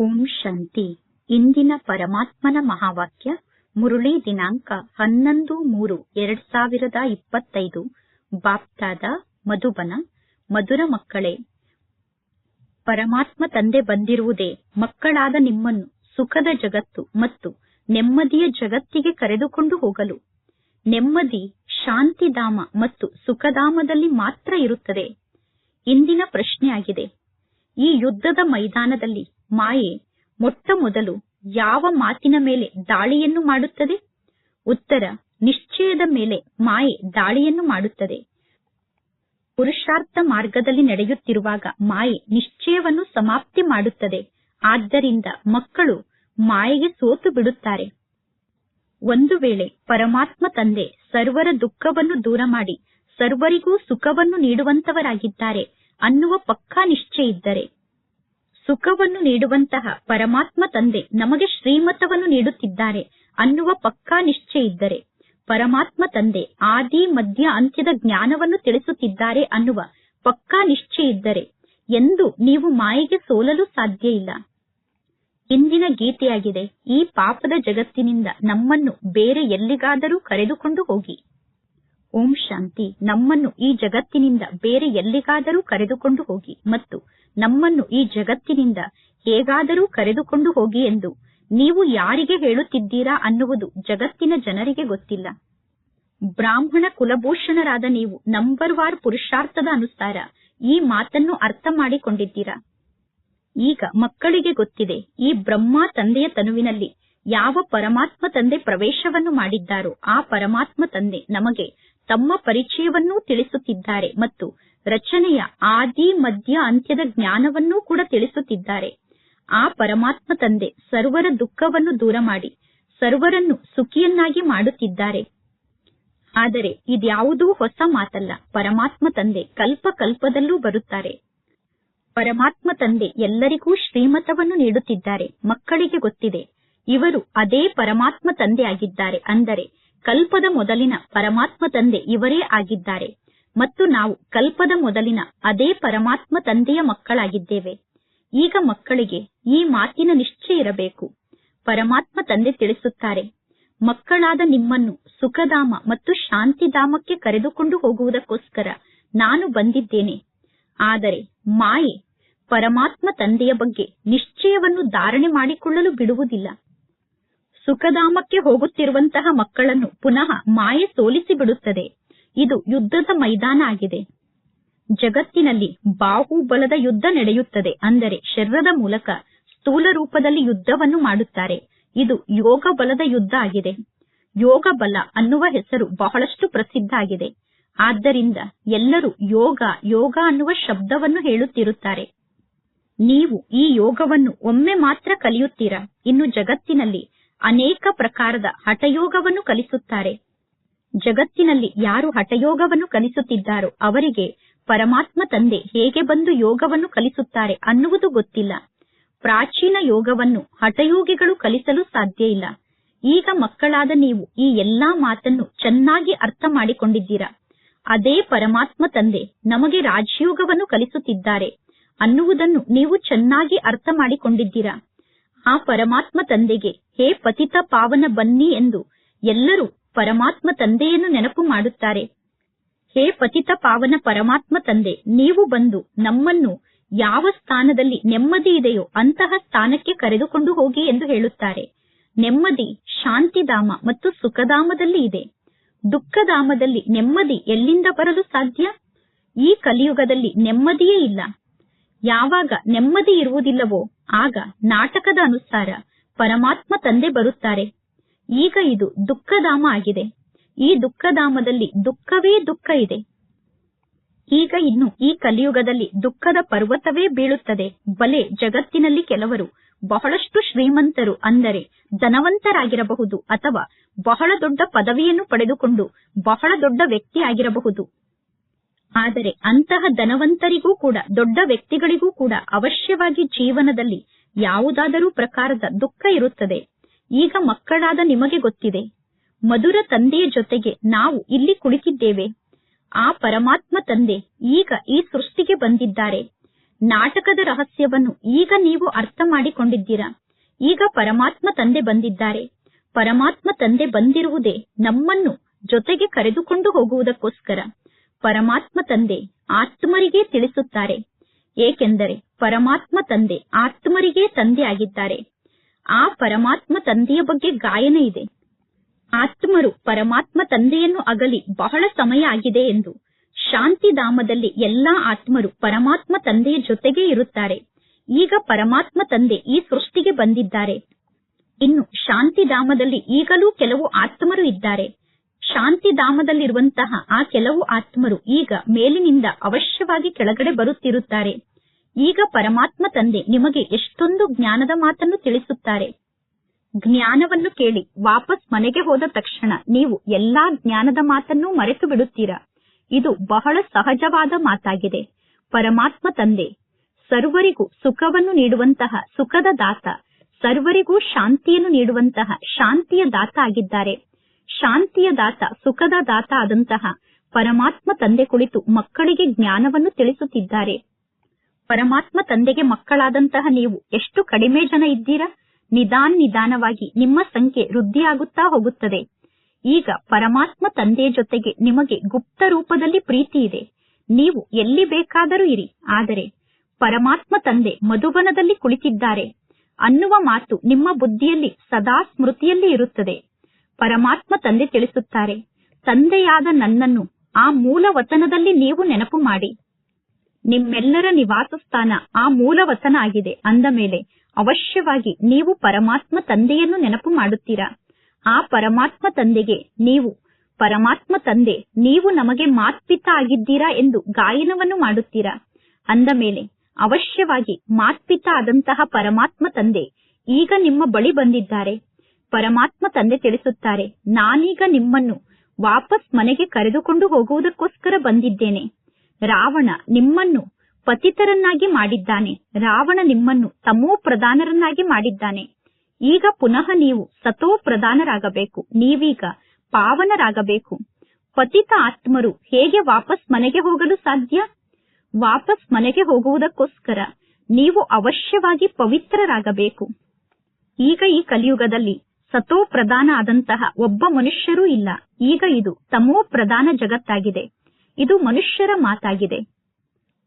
ಓಂ ಶಾಂತಿ. ಇಂದಿನ ಪರಮಾತ್ಮನ ಮಹಾವಾಕ್ಯ, ಮುರುಳಿ ದಿನಾಂಕ ಹನ್ನೊಂದು ಮೂರು ಎರಡ್ ಸಾವಿರದ ಇಪ್ಪತ್ತೈದು. ಬಾಪ್ತಾದ ಮಧುಬನ, ಮಧುರ ಮಕ್ಕಳೇ, ಪರಮಾತ್ಮ ತಂದೆ ಬಂದಿರುವುದೇ ಮಕ್ಕಳಾದ ನಿಮ್ಮನ್ನು ಸುಖದ ಜಗತ್ತು ಮತ್ತು ನೆಮ್ಮದಿಯ ಜಗತ್ತಿಗೆ ಕರೆದುಕೊಂಡು ಹೋಗಲು. ನೆಮ್ಮದಿ, ಶಾಂತಿಧಾಮ ಮತ್ತು ಸುಖಧಾಮದಲ್ಲಿ ಮಾತ್ರ ಇರುತ್ತದೆ. ಇಂದಿನ ಪ್ರಶ್ನೆಯಾಗಿದೆ. ಈ ಯುದ್ಧದ ಮೈದಾನದಲ್ಲಿ ಮಾಯೆ ಮೊಟ್ಟ ಮೊದಲು ಯಾವ ಮಾತಿನ ಮೇಲೆ ದಾಳಿಯನ್ನು ಮಾಡುತ್ತದೆ? ಉತ್ತರ, ನಿಶ್ಚಯದ ಮೇಲೆ ಮಾಯೆ ದಾಳಿಯನ್ನು ಮಾಡುತ್ತದೆ. ಪುರುಷಾರ್ಥ ಮಾರ್ಗದಲ್ಲಿ ನಡೆಯುತ್ತಿರುವಾಗ ಮಾಯೆ ನಿಶ್ಚಯವನ್ನು ಸಮಾಪ್ತಿ ಮಾಡುತ್ತದೆ. ಆದ್ದರಿಂದ ಮಕ್ಕಳು ಮಾಯೆಗೆ ಸೋತು ಬಿಡುತ್ತಾರೆ. ಒಂದು ವೇಳೆ ಪರಮಾತ್ಮ ತಂದೆ ಸರ್ವರ ದುಃಖವನ್ನು ದೂರ ಮಾಡಿ ಸರ್ವರಿಗೂ ಸುಖವನ್ನು ನೀಡುವಂತವರಾಗಿದ್ದಾರೆ ಅನ್ನುವ ಪಕ್ಕಾ ನಿಶ್ಚಯ ಇದ್ದರೆ ಸುಖವನ್ನು ನೀಡುವಂತಹ ಪರಮಾತ್ಮ ತಂದೆ ನಮಗೆ ಶ್ರೀಮತವನ್ನು ನೀಡುತ್ತಿದ್ದಾರೆ ಅನ್ನುವ ಪಕ್ಕಾ ನಿಶ್ಚಯ ಇದ್ದರೆ ಪರಮಾತ್ಮ ತಂದೆ ಆದಿ ಮಧ್ಯ ಅಂತ್ಯದ ಜ್ಞಾನವನ್ನು ತಿಳಿಸುತ್ತಿದ್ದಾರೆ ಅನ್ನುವ ಪಕ್ಕಾ ನಿಶ್ಚಯ ಇದ್ದರೆ ಎಂದು ನೀವು ಮಾಯೆಗೆ ಸೋಲಲು ಸಾಧ್ಯ ಇಲ್ಲ. ಇಂದಿನ ಗೀತೆಯಾಗಿದೆ, ಈ ಪಾಪದ ಜಗತ್ತಿನಿಂದ ನಮ್ಮನ್ನು ಬೇರೆ ಎಲ್ಲಿಗಾದರೂ ಕರೆದುಕೊಂಡು ಹೋಗಿ. ಓಂ ಶಾಂತಿ, ನಮ್ಮನ್ನು ಈ ಜಗತ್ತಿನಿಂದ ಬೇರೆ ಎಲ್ಲಿಗಾದರೂ ಕರೆದುಕೊಂಡು ಹೋಗಿ ಮತ್ತು ನಮ್ಮನ್ನು ಈ ಜಗತ್ತಿನಿಂದ ಹೇಗಾದರೂ ಕರೆದುಕೊಂಡು ಹೋಗಿ ಎಂದು ನೀವು ಯಾರಿಗೆ ಹೇಳುತ್ತಿದ್ದೀರಾ ಅನ್ನುವುದು ಜಗತ್ತಿನ ಜನರಿಗೆ ಗೊತ್ತಿಲ್ಲ. ಬ್ರಾಹ್ಮಣ ಕುಲಭೂಷಣರಾದ ನೀವು ನಂಬರ್ ವಾರ್ ಪುರುಷಾರ್ಥದ ಅನುಸಾರ ಈ ಮಾತನ್ನು ಅರ್ಥ ಮಾಡಿಕೊಂಡಿದ್ದೀರಾ? ಈಗ ಮಕ್ಕಳಿಗೆ ಗೊತ್ತಿದೆ, ಈ ಬ್ರಹ್ಮ ತಂದೆಯ ತನುವಿನಲ್ಲಿ ಯಾವ ಪರಮಾತ್ಮ ತಂದೆ ಪ್ರವೇಶವನ್ನು ಮಾಡಿದ್ದಾರೋ ಆ ಪರಮಾತ್ಮ ತಂದೆ ನಮಗೆ ತಮ್ಮ ಪರಿಚಯವನ್ನೂ ತಿಳಿಸುತ್ತಿದ್ದಾರೆ ಮತ್ತು ರಚನೆಯ ಆದಿ, ಮಧ್ಯ, ಅಂತ್ಯದ ಜ್ಞಾನವನ್ನೂ ಕೂಡ ತಿಳಿಸುತ್ತಿದ್ದಾರೆ. ಆ ಪರಮಾತ್ಮ ತಂದೆ ಸರ್ವರ ದುಃಖವನ್ನು ದೂರ ಮಾಡಿ, ಸರ್ವರನ್ನು ಸುಖಿಯನ್ನಾಗಿ ಮಾಡುತ್ತಿದ್ದಾರೆ. ಆದರೆ ಇದ್ಯಾವುದೂ ಹೊಸ ಮಾತಲ್ಲ, ಪರಮಾತ್ಮ ತಂದೆ ಕಲ್ಪ ಕಲ್ಪದಲ್ಲೂ ಬರುತ್ತಾರೆ. ಪರಮಾತ್ಮ ತಂದೆ ಎಲ್ಲರಿಗೂ ಶ್ರೀಮತವನ್ನು ನೀಡುತ್ತಿದ್ದಾರೆ, ಮಕ್ಕಳಿಗೆ ಗೊತ್ತಿದೆ, ಇವರು ಅದೇ ಪರಮಾತ್ಮ ತಂದೆ ಆಗಿದ್ದಾರೆ, ಅಂದರೆ ಕಲ್ಪದ ಮೊದಲಿನ ಪರಮಾತ್ಮ ತಂದೆ ಇವರೇ ಆಗಿದ್ದಾರೆ. ಮತ್ತು ನಾವು ಕಲ್ಪದ ಮೊದಲಿನ ಅದೇ ಪರಮಾತ್ಮ ತಂದೆಯ ಮಕ್ಕಳಾಗಿದ್ದೇವೆ. ಈಗ ಮಕ್ಕಳಿಗೆ ಈ ಮಾತಿನ ನಿಶ್ಚಯ ಇರಬೇಕು. ಪರಮಾತ್ಮ ತಂದೆ ತಿಳಿಸುತ್ತಾರೆ, ಮಕ್ಕಳಾದ ನಿಮ್ಮನ್ನು ಸುಖಧಾಮ ಮತ್ತು ಶಾಂತಿಧಾಮಕ್ಕೆ ಕರೆದುಕೊಂಡು ಹೋಗುವುದಕ್ಕೋಸ್ಕರ ನಾನು ಬಂದಿದ್ದೇನೆ. ಆದರೆ ಮಾಯೆ ಪರಮಾತ್ಮ ತಂದೆಯ ಬಗ್ಗೆ ನಿಶ್ಚಯವನ್ನು ಧಾರಣೆ ಮಾಡಿಕೊಳ್ಳಲು ಬಿಡುವುದಿಲ್ಲ. ಸುಖಧಾಮಕ್ಕೆ ಹೋಗುತ್ತಿರುವಂತಹ ಮಕ್ಕಳನ್ನು ಪುನಃ ಮಾಯೆ ಸೋಲಿಸಿ ಬಿಡುತ್ತದೆ. ಇದು ಯುದ್ಧದ ಮೈದಾನ ಆಗಿದೆ. ಜಗತ್ತಿನಲ್ಲಿ ಬಾಹುಬಲದ ಯುದ್ಧ ನಡೆಯುತ್ತದೆ ಅಂದರೆ ಶರೀರದ ಮೂಲಕ ಸ್ಥೂಲ ರೂಪದಲ್ಲಿ ಯುದ್ಧವನ್ನು ಮಾಡುತ್ತಾರೆ. ಇದು ಯೋಗ ಬಲದ ಯುದ್ಧ ಆಗಿದೆ. ಯೋಗ ಬಲ ಅನ್ನುವ ಹೆಸರು ಬಹಳಷ್ಟು ಪ್ರಸಿದ್ಧ ಆಗಿದೆ. ಆದ್ದರಿಂದ ಎಲ್ಲರೂ ಯೋಗ ಯೋಗ ಅನ್ನುವ ಶಬ್ದವನ್ನು ಹೇಳುತ್ತಿರುತ್ತಾರೆ. ನೀವು ಈ ಯೋಗವನ್ನು ಒಮ್ಮೆ ಮಾತ್ರ ಕಲಿಯುತ್ತೀರಾ? ಇನ್ನು ಜಗತ್ತಿನಲ್ಲಿ ಅನೇಕ ಪ್ರಕಾರದ ಹಠಯೋಗವನ್ನು ಕಲಿಸುತ್ತಾರೆ. ಜಗತ್ತಿನಲ್ಲಿ ಯಾರು ಹಠಯೋಗವನ್ನು ಕಲಿಸುತ್ತಿದ್ದಾರೋ ಅವರಿಗೆ ಪರಮಾತ್ಮ ತಂದೆ ಹೇಗೆ ಬಂದು ಯೋಗವನ್ನು ಕಲಿಸುತ್ತಾರೆ ಅನ್ನುವುದು ಗೊತ್ತಿಲ್ಲ. ಪ್ರಾಚೀನ ಯೋಗವನ್ನು ಹಠಯೋಗಿಗಳು ಕಲಿಸಲು ಸಾಧ್ಯ ಇಲ್ಲ. ಈಗ ಮಕ್ಕಳಾದ ನೀವು ಈ ಎಲ್ಲಾ ಮಾತನ್ನು ಚೆನ್ನಾಗಿ ಅರ್ಥ ಮಾಡಿಕೊಂಡಿದ್ದೀರಾ? ಅದೇ ಪರಮಾತ್ಮ ತಂದೆ ನಮಗೆ ರಾಜಯೋಗವನ್ನು ಕಲಿಸುತ್ತಿದ್ದಾರೆ ಅನ್ನುವುದನ್ನು ನೀವು ಚೆನ್ನಾಗಿ ಅರ್ಥ ಮಾಡಿಕೊಂಡಿದ್ದೀರಾ? ಆ ಪರಮಾತ್ಮ ತಂದೆಗೆ, ಹೇ ಪತಿತ ಪಾವನ ಬನ್ನಿ ಎಂದು ಎಲ್ಲರೂ ಪರಮಾತ್ಮ ತಂದೆಯನ್ನು ನೆನಪು ಮಾಡುತ್ತಾರೆ. ಹೇ ಪತಿತ ಪಾವನ ಪರಮಾತ್ಮ ತಂದೆ, ನೀವು ಬಂದು ನಮ್ಮನ್ನು ಯಾವ ಸ್ಥಾನದಲ್ಲಿ ನೆಮ್ಮದಿ ಇದೆಯೋ ಅಂತಹ ಸ್ಥಾನಕ್ಕೆ ಕರೆದುಕೊಂಡು ಹೋಗಿ ಎಂದು ಹೇಳುತ್ತಾರೆ. ನೆಮ್ಮದಿ ಶಾಂತಿಧಾಮ ಮತ್ತು ಸುಖಧಾಮದಲ್ಲಿ ಇದೆ. ದುಃಖಧಾಮದಲ್ಲಿ ನೆಮ್ಮದಿ ಎಲ್ಲಿಂದ ಬರಲು ಸಾಧ್ಯ? ಈ ಕಲಿಯುಗದಲ್ಲಿ ನೆಮ್ಮದಿಯೇ ಇಲ್ಲ. ಯಾವಾಗ ನೆಮ್ಮದಿ ಇರುವುದಿಲ್ಲವೋ ಆಗ ನಾಟಕದ ಅನುಸಾರ ಪರಮಾತ್ಮ ತಂದೆ ಬರುತ್ತಾರೆ. ಈಗ ಇದು ದುಃಖಧಾಮ ಆಗಿದೆ. ಈ ದುಃಖಧಾಮದಲ್ಲಿ ದುಃಖವೇ ದುಃಖ ಇದೆ. ಈಗ ಇನ್ನು ಈ ಕಲಿಯುಗದಲ್ಲಿ ದುಃಖದ ಪರ್ವತವೇ ಬೀಳುತ್ತದೆ. ಬಲೆ ಜಗತ್ತಿನಲ್ಲಿ ಕೆಲವರು ಬಹಳಷ್ಟು ಶ್ರೀಮಂತರು ಅಂದರೆ ಧನವಂತರಾಗಿರಬಹುದು ಅಥವಾ ಬಹಳ ದೊಡ್ಡ ಪದವಿಯನ್ನು ಪಡೆದುಕೊಂಡು ಬಹಳ ದೊಡ್ಡ ವ್ಯಕ್ತಿ ಆಗಿರಬಹುದು ಆದರೆ ಅಂತಹ ಧನವಂತರಿಗೂ ಕೂಡ, ದೊಡ್ಡ ವ್ಯಕ್ತಿಗಳಿಗೂ ಕೂಡ ಅವಶ್ಯವಾಗಿ ಜೀವನದಲ್ಲಿ ಯಾವುದಾದರೂ ಪ್ರಕಾರದ ದುಃಖ ಇರುತ್ತದೆ. ಈಗ ಮಕ್ಕಳಾದ ನಿಮಗೆ ಗೊತ್ತಿದೆ. ಮಧುರ ತಂದೆಯ ಜೊತೆಗೆ ನಾವು ಇಲ್ಲಿ ಕುಳಿತಿದ್ದೇವೆ. ಆ ಪರಮಾತ್ಮ ತಂದೆ ಈಗ ಈ ಸೃಷ್ಟಿಗೆ ಬಂದಿದ್ದಾರೆ. ನಾಟಕದ ರಹಸ್ಯವನ್ನು ಈಗ ನೀವು ಅರ್ಥ ಮಾಡಿಕೊಂಡಿದ್ದೀರಾ? ಈಗ ಪರಮಾತ್ಮ ತಂದೆ ಬಂದಿದ್ದಾರೆ. ಪರಮಾತ್ಮ ತಂದೆ ಬಂದಿರುವುದೇ ನಮ್ಮನ್ನು ಜೊತೆಗೆ ಕರೆದುಕೊಂಡು ಹೋಗುವುದಕ್ಕೋಸ್ಕರ. ಪರಮಾತ್ಮ ತಂದೆ ಆತ್ಮರಿಗೆ ತಿಳಿಸುತ್ತಾರೆ. ಏಕೆಂದರೆ ಪರಮಾತ್ಮ ತಂದೆ ಆತ್ಮರಿಗೆ ತಂದೆ ಆಗಿದ್ದಾರೆ ಆ ಪರಮಾತ್ಮ ತಂದೆಯ ಬಗ್ಗೆ ಗಾಯನ ಇದೆ. ಆತ್ಮರು ಪರಮಾತ್ಮ ತಂದೆಯನ್ನು ಅಗಲಿ ಬಹಳ ಸಮಯ ಆಗಿದೆ ಎಂದು ಶಾಂತಿಧಾಮದಲ್ಲಿ ಎಲ್ಲಾ ಆತ್ಮರು ಪರಮಾತ್ಮ ತಂದೆಯ ಜೊತೆಗೆ ಇರುತ್ತಾರೆ. ಈಗ ಪರಮಾತ್ಮ ತಂದೆ ಈ ಸೃಷ್ಟಿಗೆ ಬಂದಿದ್ದಾರೆ. ಇನ್ನು ಶಾಂತಿಧಾಮದಲ್ಲಿ ಈಗಲೂ ಕೆಲವು ಆತ್ಮರು ಇದ್ದಾರೆ. ಶಾಂತಿಧಾಮದಲ್ಲಿರುವಂತಹ ಆ ಕೆಲವು ಆತ್ಮರು ಈಗ ಮೇಲಿನಿಂದ ಅವಶ್ಯವಾಗಿ ಕೆಳಗಡೆ ಬರುತ್ತಿರುತ್ತಾರೆ. ಈಗ ಪರಮಾತ್ಮ ತಂದೆ ನಿಮಗೆ ಎಷ್ಟೊಂದು ಜ್ಞಾನದ ಮಾತನ್ನು ತಿಳಿಸುತ್ತಾರೆ. ಜ್ಞಾನವನ್ನು ಕೇಳಿ ವಾಪಸ್ ಮನೆಗೆ ಹೋದ ತಕ್ಷಣ ನೀವು ಎಲ್ಲಾ ಜ್ಞಾನದ ಮಾತನ್ನು ಮರೆತು ಬಿಡುತ್ತೀರಾ? ಇದು ಬಹಳ ಸಹಜವಾದ ಮಾತಾಗಿದೆ. ಪರಮಾತ್ಮ ತಂದೆ, ಸರ್ವರಿಗೂ ಸುಖವನ್ನು ನೀಡುವಂತಹ ಸುಖದ ದಾತ, ಸರ್ವರಿಗೂ ಶಾಂತಿಯನ್ನು ನೀಡುವಂತಹ ಶಾಂತಿಯ ದಾತ ಆಗಿದ್ದಾರೆ. ಶಾಂತಿಯ ದಾತ, ಸುಖದ ದಾತ ಆದಂತಹ ಪರಮಾತ್ಮ ತಂದೆ ಕುಳಿತು ಮಕ್ಕಳಿಗೆ ಜ್ಞಾನವನ್ನು ತಿಳಿಸುತ್ತಿದ್ದಾರೆ. ಪರಮಾತ್ಮ ತಂದೆಗೆ ಮಕ್ಕಳಾದಂತಹ ನೀವು ಎಷ್ಟು ಕಡಿಮೆ ಜನ ಇದ್ದೀರಾ? ನಿಧಾನ್ ನಿಧಾನವಾಗಿ ನಿಮ್ಮ ಸಂಖ್ಯೆ ವೃದ್ಧಿಯಾಗುತ್ತಾ ಹೋಗುತ್ತದೆ. ಈಗ ಪರಮಾತ್ಮ ತಂದೆಯ ಜೊತೆಗೆ ನಿಮಗೆ ಗುಪ್ತ ರೂಪದಲ್ಲಿ ಪ್ರೀತಿ ಇದೆ. ನೀವು ಎಲ್ಲಿ ಬೇಕಾದರೂ ಇರಿ. ಆದರೆ ಪರಮಾತ್ಮ ತಂದೆ ಮಧುಬನದಲ್ಲಿ ಕುಳಿತಿದ್ದಾರೆ. ಅನ್ನುವ ಮಾತು ನಿಮ್ಮ ಬುದ್ಧಿಯಲ್ಲಿ ಸದಾ ಸ್ಮೃತಿಯಲ್ಲಿ ಇರುತ್ತದೆ. ಪರಮಾತ್ಮ ತಂದೆ ತಿಳಿಸುತ್ತಾರೆ, ತಂದೆಯಾದ ನನ್ನನ್ನು ಆ ಮೂಲ ವಚನದಲ್ಲಿ ನೀವು ನೆನಪು ಮಾಡಿ. ನಿಮ್ಮೆಲ್ಲರ ನಿವಾಸ ಸ್ಥಾನ ಆ ಮೂಲ ವಚನ ಆಗಿದೆ, ಅಂದ ಮೇಲೆ ಅವಶ್ಯವಾಗಿ ನೀವು ಪರಮಾತ್ಮ ತಂದೆಯನ್ನು ನೆನಪು ಮಾಡುತ್ತೀರಾ? ಆ ಪರಮಾತ್ಮ ತಂದೆಗೆ ನೀವು, ಪರಮಾತ್ಮ ತಂದೆ, ನೀವು ನಮಗೆ ಮಾತ್ಪಿತ ಆಗಿದ್ದೀರಾ ಎಂದು ಗಾಯನವನ್ನು ಮಾಡುತ್ತೀರಾ? ಅಂದ ಮೇಲೆ ಅವಶ್ಯವಾಗಿ ಮಾತ್ಪಿತ ಆದಂತಹ ಪರಮಾತ್ಮ ತಂದೆ ಈಗ ನಿಮ್ಮ ಬಳಿ ಬಂದಿದ್ದಾರೆ. ಪರಮಾತ್ಮ ತಂದೆ ತಿಳಿಸುತ್ತಾರೆ, ನಾನೀಗ ನಿಮ್ಮನ್ನು ವಾಪಸ್ ಮನೆಗೆ ಕರೆದುಕೊಂಡು ಹೋಗುವುದಕ್ಕೋಸ್ಕರ ಬಂದಿದ್ದೇನೆ. ರಾವಣ ನಿಮ್ಮನ್ನು ಪತಿತರನ್ನಾಗಿ ಮಾಡಿದ್ದಾನೆ. ರಾವಣ ನಿಮ್ಮನ್ನು ತಮೋ ಪ್ರಧಾನರನ್ನಾಗಿ ಮಾಡಿದ್ದಾನೆ. ಈಗ ಪುನಃ ನೀವು ಸತೋ ಪ್ರಧಾನರಾಗಬೇಕು. ನೀವೀಗ ಪಾವನರಾಗಬೇಕು. ಪತಿತ ಆತ್ಮರು ಹೇಗೆ ವಾಪಸ್ ಮನೆಗೆ ಹೋಗಲು ಸಾಧ್ಯ? ವಾಪಸ್ ಮನೆಗೆ ಹೋಗುವುದಕ್ಕೋಸ್ಕರ ನೀವು ಅವಶ್ಯವಾಗಿ ಪವಿತ್ರರಾಗಬೇಕು. ಈಗ ಈ ಕಲಿಯುಗದಲ್ಲಿ ಸತೋ ಪ್ರಧಾನ ಆದಂತಹ ಒಬ್ಬ ಮನುಷ್ಯರೂ ಇಲ್ಲ. ಈಗ ಇದು ತಮೋ ಪ್ರಧಾನ ಜಗತ್ತಾಗಿದೆ. ಇದು ಮನುಷ್ಯರ ಮಾತಾಗಿದೆ.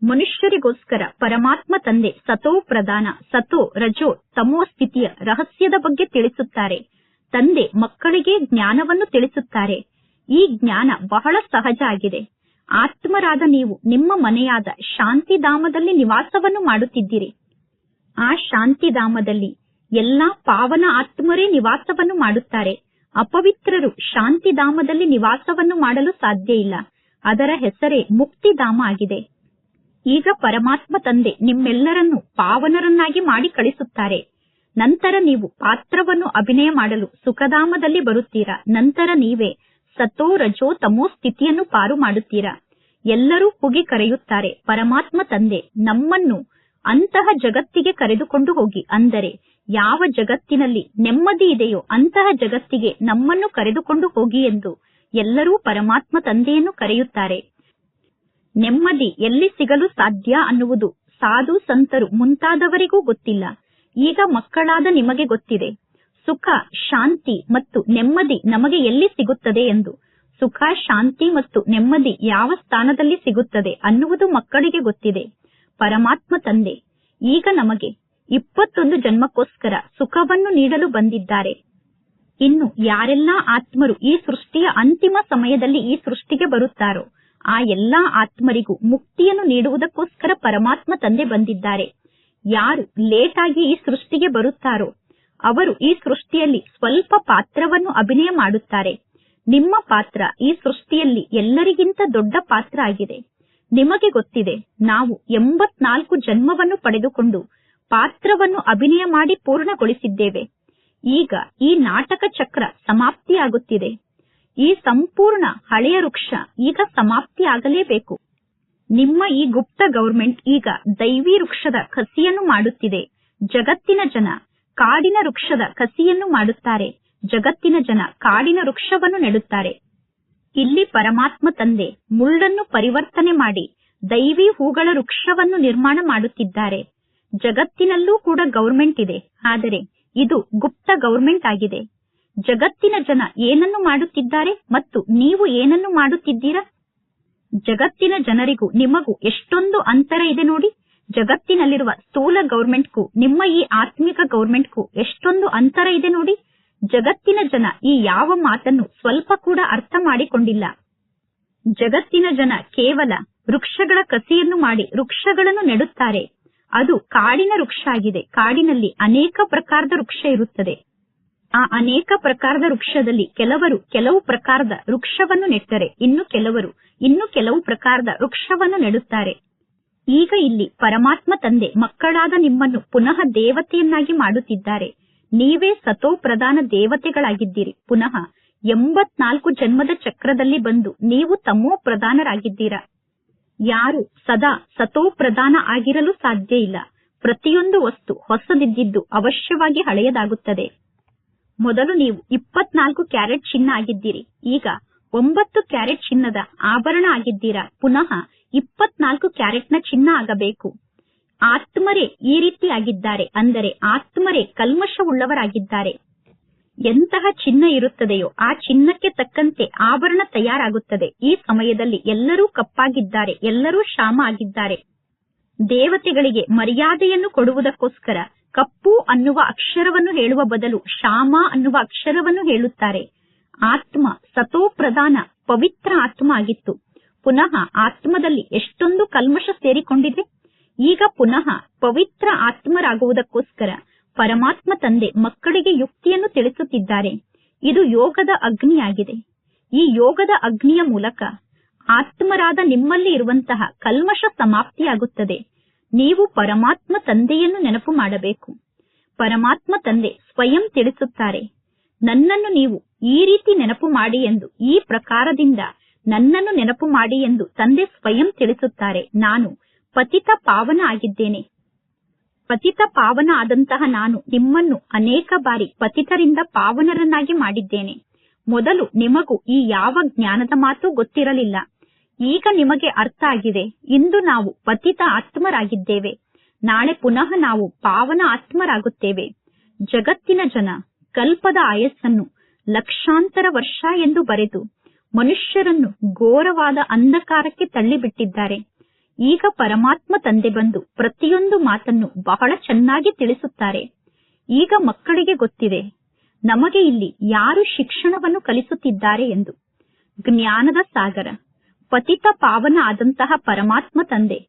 ಮನುಷ್ಯರಿಗೋಸ್ಕರ ಪರಮಾತ್ಮ ತಂದೆ ಸತೋ ಪ್ರಧಾನ, ಸತೋ ರಜೋ, ತಮೋ ಸ್ಥಿತಿಯ ರಹಸ್ಯದ ಬಗ್ಗೆ ತಿಳಿಸುತ್ತಾರೆ. ತಂದೆ ಮಕ್ಕಳಿಗೆ ಜ್ಞಾನವನ್ನು ತಿಳಿಸುತ್ತಾರೆ. ಈ ಜ್ಞಾನ ಬಹಳ ಸಹಜ ಆಗಿದೆ. ಆತ್ಮರಾದ ನೀವು ನಿಮ್ಮ ಮನೆಯಾದ ಶಾಂತಿಧಾಮದಲ್ಲಿ ನಿವಾಸವನ್ನು ಮಾಡುತ್ತಿದ್ದೀರಿ. ಆ ಶಾಂತಿಧಾಮದಲ್ಲಿ ಎಲ್ಲಾ ಪಾವನ ಆತ್ಮರೇ ನಿವಾಸವನ್ನು ಮಾಡುತ್ತಾರೆ. ಅಪವಿತ್ರರು ಶಾಂತಿಧಾಮದಲ್ಲಿ ನಿವಾಸವನ್ನು ಮಾಡಲು ಸಾಧ್ಯ ಇಲ್ಲ. ಅದರ ಹೆಸರೇ ಮುಕ್ತಿಧಾಮ ಆಗಿದೆ. ಈಗ ಪರಮಾತ್ಮ ತಂದೆ ನಿಮ್ಮೆಲ್ಲರನ್ನು ಪಾವನರನ್ನಾಗಿ ಮಾಡಿ ಕಳಿಸುತ್ತಾರೆ. ನಂತರ ನೀವು ಪಾತ್ರವನ್ನು ಅಭಿನಯ ಮಾಡಲು ಸುಖಧಾಮದಲ್ಲಿ ಬರುತ್ತೀರಾ? ನಂತರ ನೀವೇ ಸತೋ ರಜೋ ತಮೋ ಸ್ಥಿತಿಯನ್ನು ಪಾರು ಮಾಡುತ್ತೀರಾ? ಎಲ್ಲರೂ ಕೂಗಿ ಕರೆಯುತ್ತಾರೆ, ಪರಮಾತ್ಮ ತಂದೆ, ನಮ್ಮನ್ನು ಅಂತಹ ಜಗತ್ತಿಗೆ ಕರೆದುಕೊಂಡು ಹೋಗಿ ಅಂದರೆ ಯಾವ ಜಗತ್ತಿನಲ್ಲಿ ನೆಮ್ಮದಿ ಇದೆಯೋ ಅಂತಹ ಜಗತ್ತಿಗೆ ನಮ್ಮನ್ನು ಕರೆದುಕೊಂಡು ಹೋಗಿ ಎಂದು ಎಲ್ಲರೂ ಪರಮಾತ್ಮ ತಂದೆಯನ್ನು ಕರೆಯುತ್ತಾರೆ. ನೆಮ್ಮದಿ ಎಲ್ಲಿ ಸಿಗಲು ಸಾಧ್ಯ ಅನ್ನುವುದು ಸಾಧು ಸಂತರು ಮುಂತಾದವರಿಗೂ ಗೊತ್ತಿಲ್ಲ. ಈಗ ಮಕ್ಕಳಾದ ನಿಮಗೆ ಗೊತ್ತಿದೆ. ಸುಖ, ಶಾಂತಿ ಮತ್ತು ನೆಮ್ಮದಿ ನಮಗೆ ಎಲ್ಲಿ ಸಿಗುತ್ತದೆ ಎಂದು. ಸುಖ, ಶಾಂತಿ ಮತ್ತು ನೆಮ್ಮದಿ ಯಾವ ಸ್ಥಾನದಲ್ಲಿ ಸಿಗುತ್ತದೆ ಅನ್ನುವುದು ಮಕ್ಕಳಿಗೆ ಗೊತ್ತಿದೆ. ಪರಮಾತ್ಮ ತಂದೆ, ಈಗ ನಮಗೆ ಇಪ್ಪತ್ತೊಂದು ಜನ್ಮಕ್ಕೋಸ್ಕರ ಸುಖವನ್ನು ನೀಡಲು ಬಂದಿದ್ದಾರೆ. ಇನ್ನು ಯಾರೆಲ್ಲ ಆತ್ಮರು ಈ ಸೃಷ್ಟಿಯ ಅಂತಿಮ ಸಮಯದಲ್ಲಿ ಈ ಸೃಷ್ಟಿಗೆ ಬರುತ್ತಾರೋ, ಆ ಎಲ್ಲಾ ಆತ್ಮರಿಗೂ ಮುಕ್ತಿಯನ್ನು ನೀಡುವುದಕ್ಕೋಸ್ಕರ ಪರಮಾತ್ಮ ತಂದೆ ಬಂದಿದ್ದಾರೆ. ಯಾರು ಲೇಟ್ ಆಗಿ ಈ ಸೃಷ್ಟಿಗೆ ಬರುತ್ತಾರೋ, ಅವರು ಈ ಸೃಷ್ಟಿಯಲ್ಲಿ ಸ್ವಲ್ಪ ಪಾತ್ರವನ್ನು ಅಭಿನಯ ಮಾಡುತ್ತಾರೆ. ನಿಮ್ಮ ಪಾತ್ರ ಈ ಸೃಷ್ಟಿಯಲ್ಲಿ ಎಲ್ಲರಿಗಿಂತ ದೊಡ್ಡ ಪಾತ್ರ ಆಗಿದೆ. ನಿಮಗೆ ಗೊತ್ತಿದೆ, ನಾವು ಎಂಬತ್ನಾಲ್ಕು ಜನ್ಮವನ್ನು ಪಡೆದುಕೊಂಡು ಪಾತ್ರವನ್ನು ಅಭಿನಯ ಮಾಡಿ ಪೂರ್ಣಗೊಳಿಸಿದ್ದೇವೆ. ಈಗ ಈ ನಾಟಕ ಚಕ್ರ ಸಮಾಪ್ತಿಯಾಗುತ್ತಿದೆ. ಈ ಸಂಪೂರ್ಣ ಹಳೆಯ ವೃಕ್ಷ ಈಗ ಸಮಾಪ್ತಿಯಾಗಲೇಬೇಕು ನಿಮ್ಮ ಈ ಗುಪ್ತ ಗೌರ್ಮೆಂಟ್ ಈಗ ದೈವಿ ವೃಕ್ಷದ ಕಸಿಯನ್ನು ಮಾಡುತ್ತಿದೆ. ಜಗತ್ತಿನ ಜನ ಕಾಡಿನ ವೃಕ್ಷದ ಕಸಿಯನ್ನು ಮಾಡುತ್ತಾರೆ. ಜಗತ್ತಿನ ಜನ ಕಾಡಿನ ವೃಕ್ಷವನ್ನು ನೆಡುತ್ತಾರೆ. ಇಲ್ಲಿ ಪರಮಾತ್ಮ ತಂದೆ ಮುಳ್ಳನ್ನು ಪರಿವರ್ತನೆ ಮಾಡಿ ದೈವಿ ಹೂಗಳ ವೃಕ್ಷವನ್ನು ನಿರ್ಮಾಣ ಮಾಡುತ್ತಿದ್ದಾರೆ. ಜಗತ್ತಿನಲ್ಲೂ ಕೂಡ ಗೌರ್ಮೆಂಟ್ ಇದೆ. ಆದರೆ ಇದು ಗುಪ್ತ ಗೌರ್ಮೆಂಟ್ ಆಗಿದೆ. ಜಗತ್ತಿನ ಜನ ಏನನ್ನು ಮಾಡುತ್ತಿದ್ದಾರೆ ಮತ್ತು ನೀವು ಏನನ್ನು ಮಾಡುತ್ತಿದ್ದೀರಾ? ಜಗತ್ತಿನ ಜನರಿಗೂ ನಿಮಗೂ ಎಷ್ಟೊಂದು ಅಂತರ ಇದೆ ನೋಡಿ. ಜಗತ್ತಿನಲ್ಲಿರುವ ಸ್ಥೂಲ ಗೌರ್ಮೆಂಟ್ಗೂ ನಿಮ್ಮ ಈ ಆತ್ಮಿಕ ಗೌರ್ಮೆಂಟ್ಗೂ ಎಷ್ಟೊಂದು ಅಂತರ ಇದೆ ನೋಡಿ. ಜಗತ್ತಿನ ಜನ ಈ ಯಾವ ಮಾತನ್ನು ಸ್ವಲ್ಪ ಕೂಡ ಅರ್ಥ ಮಾಡಿಕೊಂಡಿಲ್ಲ. ಜಗತ್ತಿನ ಜನ ಕೇವಲ ವೃಕ್ಷಗಳ ಕಸಿಯನ್ನು ಮಾಡಿ ವೃಕ್ಷಗಳನ್ನು ನೆಡುತ್ತಾರೆ. ಅದು ಕಾಡಿನ ವೃಕ್ಷ ಆಗಿದೆ ಕಾಡಿನಲ್ಲಿ ಅನೇಕ ಪ್ರಕಾರದ ವೃಕ್ಷ ಇರುತ್ತದೆ. ಆ ಅನೇಕ ಪ್ರಕಾರದ ವೃಕ್ಷದಲ್ಲಿ ಕೆಲವರು ಕೆಲವು ಪ್ರಕಾರದ ವೃಕ್ಷವನ್ನು ನೆಟ್ಟರೆ, ಇನ್ನು ಕೆಲವರು ಇನ್ನು ಕೆಲವು ಪ್ರಕಾರದ ವೃಕ್ಷವನ್ನು ನೆಡುತ್ತಾರೆ. ಈಗ ಇಲ್ಲಿ ಪರಮಾತ್ಮ ತಂದೆ ಮಕ್ಕಳಾದ ನಿಮ್ಮನ್ನು ಪುನಃ ದೇವತೆಯನ್ನಾಗಿ ಮಾಡುತ್ತಿದ್ದಾರೆ. ನೀವೇ ಸತೋ ಪ್ರಧಾನ ದೇವತೆಗಳಾಗಿದ್ದೀರಿ. ಪುನಃ ಎಂಬತ್ನಾಲ್ಕು ಜನ್ಮದ ಚಕ್ರದಲ್ಲಿ ಬಂದು ನೀವು ತಮೋ ಪ್ರಧಾನರಾಗಿದ್ದೀರಾ? ಯಾರು ಸದಾ ಸತೋಪ್ರಧಾನ ಆಗಿರಲು ಸಾಧ್ಯ ಇಲ್ಲ. ಪ್ರತಿಯೊಂದು ವಸ್ತು ಹೊಸದಿದ್ದಿದ್ದು ಅವಶ್ಯವಾಗಿ ಹಳೆಯದಾಗುತ್ತದೆ. ಮೊದಲು ನೀವು ಇಪ್ಪತ್ನಾಲ್ಕು ಕ್ಯಾರೆಟ್ ಚಿನ್ನ ಆಗಿದ್ದೀರಿ. ಈಗ ಒಂಬತ್ತು ಕ್ಯಾರೆಟ್ ಚಿನ್ನದ ಆಭರಣ ಆಗಿದ್ದೀರಾ. ಪುನಃ ಇಪ್ಪತ್ನಾಲ್ಕು ಕ್ಯಾರೆಟ್ನ ಚಿನ್ನ ಆಗಬೇಕು. ಆತ್ಮರೇ ಈ ರೀತಿ ಆಗಿದ್ದಾರೆ. ಅಂದರೆ ಆತ್ಮರೇ ಕಲ್ಮಶವುಳ್ಳವರಾಗಿದ್ದಾರೆ ಎಂತಹ ಚಿನ್ನ ಇರುತ್ತದೆಯೋ ಆ ಚಿನ್ನಕ್ಕೆ ತಕ್ಕಂತೆ ಆಭರಣ ತಯಾರಾಗುತ್ತದೆ. ಈ ಸಮಯದಲ್ಲಿ ಎಲ್ಲರೂ ಕಪ್ಪಾಗಿದ್ದಾರೆ, ಎಲ್ಲರೂ ಶಾಮ ಆಗಿದ್ದಾರೆ. ದೇವತೆಗಳಿಗೆ ಮರ್ಯಾದೆಯನ್ನು ಕೊಡುವುದಕ್ಕೋಸ್ಕರ ಕಪ್ಪು ಅನ್ನುವ ಅಕ್ಷರವನ್ನು ಹೇಳುವ ಬದಲು ಶ್ಯಾಮ ಅನ್ನುವ ಅಕ್ಷರವನ್ನು ಹೇಳುತ್ತಾರೆ. ಆತ್ಮ ಸತೋ ಪ್ರಧಾನ, ಪವಿತ್ರ ಆತ್ಮ ಆಗಿತ್ತು. ಪುನಃ ಆತ್ಮದಲ್ಲಿ ಎಷ್ಟೊಂದು ಕಲ್ಮಶ ಸೇರಿಕೊಂಡಿದೆ. ಈಗ ಪುನಃ ಪವಿತ್ರ ಆತ್ಮರಾಗುವುದಕ್ಕೋಸ್ಕರ ಪರಮಾತ್ಮ ತಂದೆ ಮಕ್ಕಳಿಗೆ ಯುಕ್ತಿಯನ್ನು ತಿಳಿಸುತ್ತಿದ್ದಾರೆ. ಇದು ಯೋಗದ ಅಗ್ನಿಯಾಗಿದೆ. ಈ ಯೋಗದ ಅಗ್ನಿಯ ಮೂಲಕ ಆತ್ಮರಾದ ನಿಮ್ಮಲ್ಲಿ ಇರುವಂತಹ ಕಲ್ಮಶ ಸಮಾಪ್ತಿಯಾಗುತ್ತದೆ. ನೀವು ಪರಮಾತ್ಮ ತಂದೆಯನ್ನು ನೆನಪು ಮಾಡಬೇಕು. ಪರಮಾತ್ಮ ತಂದೆ ಸ್ವಯಂ ತಿಳಿಸುತ್ತಾರೆ. ನನ್ನನ್ನು ನೀವು ಈ ರೀತಿ ನೆನಪು ಮಾಡಿ ಎಂದು, ಈ ಪ್ರಕಾರದಿಂದ ನನ್ನನ್ನು ನೆನಪು ಮಾಡಿ ಎಂದು ತಂದೆ ಸ್ವಯಂ ತಿಳಿಸುತ್ತಾರೆ. ನಾನು ಪತಿತ ಪಾವನ ಆಗಿದ್ದೇನೆ. ಪತಿತ ಪಾವನ ಆದಂತಹ ನಾನು ನಿಮ್ಮನ್ನು ಅನೇಕ ಬಾರಿ ಪತಿತರಿಂದ ಪಾವನರನ್ನಾಗಿ ಮಾಡಿದ್ದೇನೆ. ಮೊದಲು ನಿಮಗೂ ಈ ಯಾವ ಜ್ಞಾನದ ಮಾತು ಗೊತ್ತಿರಲಿಲ್ಲ. ಈಗ ನಿಮಗೆ ಅರ್ಥ ಆಗಿದೆ. ಇಂದು ನಾವು ಪತಿತ ಆತ್ಮರಾಗಿದ್ದೇವೆ. ನಾಳೆ ಪುನಃ ನಾವು ಪಾವನ ಆತ್ಮರಾಗುತ್ತೇವೆ. ಜಗತ್ತಿನ ಜನ ಕಲ್ಪದ ಆಯಸ್ಸನ್ನು ಲಕ್ಷಾಂತರ ವರ್ಷ ಎಂದು ಬರೆದು ಮನುಷ್ಯರನ್ನು ಘೋರವಾದ ಅಂಧಕಾರಕ್ಕೆ ತಳ್ಳಿಬಿಟ್ಟಿದ್ದಾರೆ. ಈಗ ಪರಮಾತ್ಮ ತಂದೆ ಬಂದು ಪ್ರತಿಯೊಂದು ಮಾತನ್ನು ಬಹಳ ಚೆನ್ನಾಗಿ ತಿಳಿಸುತ್ತಾರೆ. ಈಗ ಮಕ್ಕಳಿಗೆ ಗೊತ್ತಿದೆ, ನಮಗೆ ಇಲ್ಲಿ ಯಾರು ಶಿಕ್ಷಣವನ್ನು ಕಲಿಸುತ್ತಿದ್ದಾರೆ ಎಂದು. ಜ್ಞಾನದ ಸಾಗರ, ಪತಿತ ಪಾವನ ಆದಂತಹ ಪರಮಾತ್ಮ ತಂದೆ,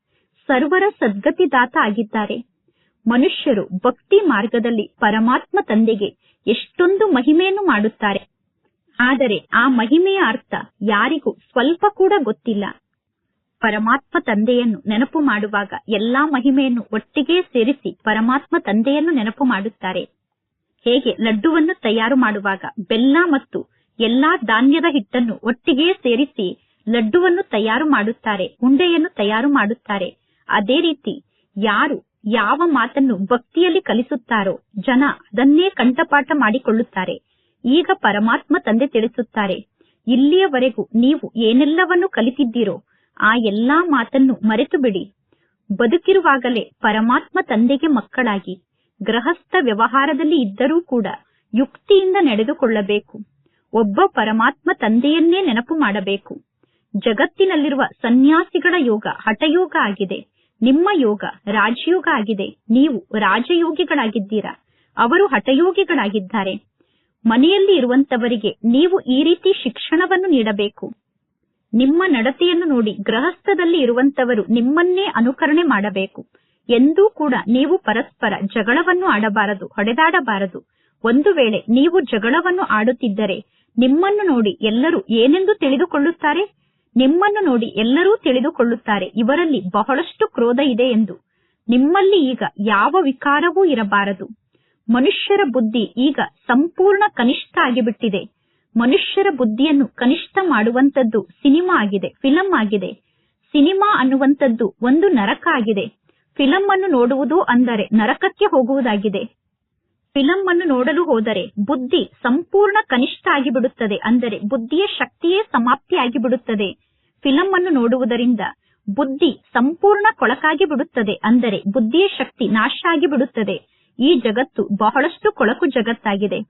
ಸರ್ವರ ಸದ್ಗತಿದಾತ ಆಗಿದ್ದಾರೆ. ಮನುಷ್ಯರು ಭಕ್ತಿ ಮಾರ್ಗದಲ್ಲಿ ಪರಮಾತ್ಮ ತಂದೆಗೆ ಎಷ್ಟೊಂದು ಮಹಿಮೆಯನ್ನು ಮಾಡುತ್ತಾರೆ. ಆದರೆ ಆ ಮಹಿಮೆಯ ಅರ್ಥ ಯಾರಿಗೂ ಸ್ವಲ್ಪ ಕೂಡ ಗೊತ್ತಿಲ್ಲ. ಪರಮಾತ್ಮ ತಂದೆಯನ್ನು ನೆನಪು ಮಾಡುವಾಗ ಎಲ್ಲಾ ಮಹಿಮೆಯನ್ನು ಒಟ್ಟಿಗೆ ಸೇರಿಸಿ ಪರಮಾತ್ಮ ತಂದೆಯನ್ನು ನೆನಪು ಮಾಡುತ್ತಾರೆ. ಹೇಗೆ ಲಡ್ಡುವನ್ನು ತಯಾರು ಮಾಡುವಾಗ ಬೆಲ್ಲ ಮತ್ತು ಎಲ್ಲಾ ಧಾನ್ಯದ ಹಿಟ್ಟನ್ನು ಒಟ್ಟಿಗೆ ಸೇರಿಸಿ ಲಡ್ಡುವನ್ನು ತಯಾರು ಮಾಡುತ್ತಾರೆ, ಉಂಡೆಯನ್ನು ತಯಾರು ಮಾಡುತ್ತಾರೆ. ಅದೇ ರೀತಿ ಯಾರು ಯಾವ ಮಾತನ್ನು ಭಕ್ತಿಯಲ್ಲಿ ಕಲಿಸುತ್ತಾರೋ ಜನ ಅದನ್ನೇ ಕಂಠಪಾಠ ಮಾಡಿಕೊಳ್ಳುತ್ತಾರೆ. ಈಗ ಪರಮಾತ್ಮ ತಂದೆ ತಿಳಿಸುತ್ತಾರೆ, ಇಲ್ಲಿಯವರೆಗೂ ನೀವು ಏನೆಲ್ಲವನ್ನು ಕಲಿತಿದ್ದೀರೋ ಆ ಎಲ್ಲಾ ಮಾತನ್ನು ಮರೆತು ಬಿಡಿ ಬದುಕಿರುವಾಗಲೇ ಪರಮಾತ್ಮ ತಂದೆಗೆ ಮಕ್ಕಳಾಗಿ, ಗೃಹಸ್ಥ ವ್ಯವಹಾರದಲ್ಲಿ ಇದ್ದರೂ ಕೂಡ ಯುಕ್ತಿಯಿಂದ ನಡೆದುಕೊಳ್ಳಬೇಕು. ಒಬ್ಬ ಪರಮಾತ್ಮ ತಂದೆಯನ್ನೇ ನೆನಪು ಮಾಡಬೇಕು. ಜಗತ್ತಿನಲ್ಲಿರುವ ಸನ್ಯಾಸಿಗಳ ಯೋಗ ಹಠಯೋಗ ಆಗಿದೆ. ನಿಮ್ಮ ಯೋಗ ರಾಜಯೋಗ ಆಗಿದೆ. ನೀವು ರಾಜಯೋಗಿಗಳಾಗಿದ್ದೀರಾ? ಅವರು ಹಠಯೋಗಿಗಳಾಗಿದ್ದಾರೆ. ಮನೆಯಲ್ಲಿ ಇರುವಂತವರಿಗೆ ನೀವು ಈ ರೀತಿ ಶಿಕ್ಷಣವನ್ನು ನೀಡಬೇಕು. ನಿಮ್ಮ ನಡತೆಯನ್ನು ನೋಡಿ ಗೃಹಸ್ಥದಲ್ಲಿ ಇರುವಂತವರು ನಿಮ್ಮನ್ನೇ ಅನುಕರಣೆ ಮಾಡಬೇಕು. ಎಂದೂ ಕೂಡ ನೀವು ಪರಸ್ಪರ ಜಗಳವನ್ನು ಆಡಬಾರದು, ಹೊಡೆದಾಡಬಾರದು. ಒಂದು ವೇಳೆ ನೀವು ಜಗಳವನ್ನು ಆಡುತ್ತಿದ್ದರೆ ನಿಮ್ಮನ್ನು ನೋಡಿ ಎಲ್ಲರೂ ಏನೆಂದು ತಿಳಿದುಕೊಳ್ಳುತ್ತಾರೆ? ನಿಮ್ಮನ್ನು ನೋಡಿ ಎಲ್ಲರೂ ತಿಳಿದುಕೊಳ್ಳುತ್ತಾರೆ, ಇವರಲ್ಲಿ ಬಹಳಷ್ಟು ಕ್ರೋಧ ಇದೆ ಎಂದು. ನಿಮ್ಮಲ್ಲಿ ಈಗ ಯಾವ ವಿಕಾರವೂ ಇರಬಾರದು. ಮನುಷ್ಯರ ಬುದ್ಧಿ ಈಗ ಸಂಪೂರ್ಣ ಕನಿಷ್ಠ ಆಗಿಬಿಟ್ಟಿದೆ. ಮನುಷ್ಯರ ಬುದ್ಧಿಯನ್ನು ಕನಿಷ್ಠ ಮಾಡುವಂತದ್ದು ಸಿನಿಮಾ ಆಗಿದೆ ಫಿಲಂ ಆಗಿದೆ. ಸಿನಿಮಾ ಅನ್ನುವಂಥದ್ದು ಒಂದು ನರಕ ಆಗಿದೆ. ಫಿಲಂ ಅನ್ನು ನೋಡುವುದು ಅಂದರೆ ನರಕಕ್ಕೆ ಹೋಗುವುದಾಗಿದೆ. ಫಿಲಂ ಅನ್ನು ನೋಡಲು ಹೋದರೆ ಬುದ್ಧಿ ಸಂಪೂರ್ಣ ಕನಿಷ್ಠ ಆಗಿಬಿಡುತ್ತದೆ, ಅಂದರೆ ಬುದ್ಧಿಯ ಶಕ್ತಿಯೇ ಸಮಾಪ್ತಿಯಾಗಿ ಬಿಡುತ್ತದೆ ಫಿಲಂ ಅನ್ನು ನೋಡುವುದರಿಂದ ಬುದ್ಧಿ ಸಂಪೂರ್ಣ ಕೊಳಕಾಗಿ ಬಿಡುತ್ತದೆ ಅಂದರೆ ಬುದ್ಧಿಯ ಶಕ್ತಿ ನಾಶ ಆಗಿ ಬಿಡುತ್ತದೆ ಈ ಜಗತ್ತು ಬಹಳಷ್ಟು ಕೊಳಕು ಜಗತ್ತಾಗಿದೆ.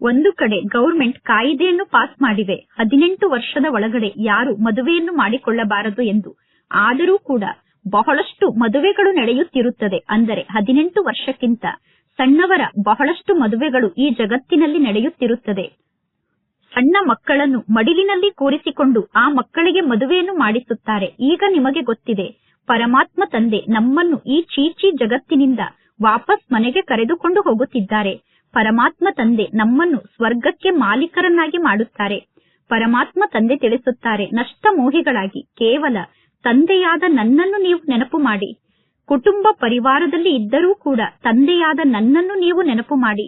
ಒಂದು ಕಡೆ ಗೌರ್ಮೆಂಟ್ ಕಾಯಿದೆಯನ್ನು ಪಾಸ್ ಮಾಡಿವೆ ಹದಿನೆಂಟು ವರ್ಷದ ಒಳಗಡೆ ಯಾರು ಮದುವೆಯನ್ನು ಮಾಡಿಕೊಳ್ಳಬಾರದು ಎಂದು. ಆದರೂ ಕೂಡ ಬಹಳಷ್ಟು ಮದುವೆಗಳು ನಡೆಯುತ್ತಿರುತ್ತದೆ. ಅಂದರೆ ಹದಿನೆಂಟು ವರ್ಷಕ್ಕಿಂತ ಸಣ್ಣವರ ಬಹಳಷ್ಟು ಮದುವೆಗಳು ಈ ಜಗತ್ತಿನಲ್ಲಿ ನಡೆಯುತ್ತಿರುತ್ತದೆ. ಸಣ್ಣ ಮಕ್ಕಳನ್ನು ಮಡಿಲಿನಲ್ಲಿ ಕೂರಿಸಿಕೊಂಡು ಆ ಮಕ್ಕಳಿಗೆ ಮದುವೆಯನ್ನು ಮಾಡಿಸುತ್ತಾರೆ. ಈಗ ನಿಮಗೆ ಗೊತ್ತಿದೆ, ಪರಮಾತ್ಮ ತಂದೆ ನಮ್ಮನ್ನು ಈ ಚೀಚಿ ಜಗತ್ತಿನಿಂದ ವಾಪಸ್ ಮನೆಗೆ ಕರೆದುಕೊಂಡು ಹೋಗುತ್ತಿದ್ದಾರೆ. ಪರಮಾತ್ಮ ತಂದೆ ನಮ್ಮನ್ನು ಸ್ವರ್ಗಕ್ಕೆ ಮಾಲೀಕರನ್ನಾಗಿ ಮಾಡುತ್ತಾರೆ. ಪರಮಾತ್ಮ ತಂದೆ ತಿಳಿಸುತ್ತಾರೆ ನಷ್ಟ ಮೋಹಿಗಳಾಗಿ ಕೇವಲ ತಂದೆಯಾದ ನನ್ನನ್ನು ನೀವು ನೆನಪು ಮಾಡಿ. ಕುಟುಂಬ ಪರಿವಾರದಲ್ಲಿ ಇದ್ದರೂ ಕೂಡ ತಂದೆಯಾದ ನನ್ನನ್ನು ನೀವು ನೆನಪು ಮಾಡಿ.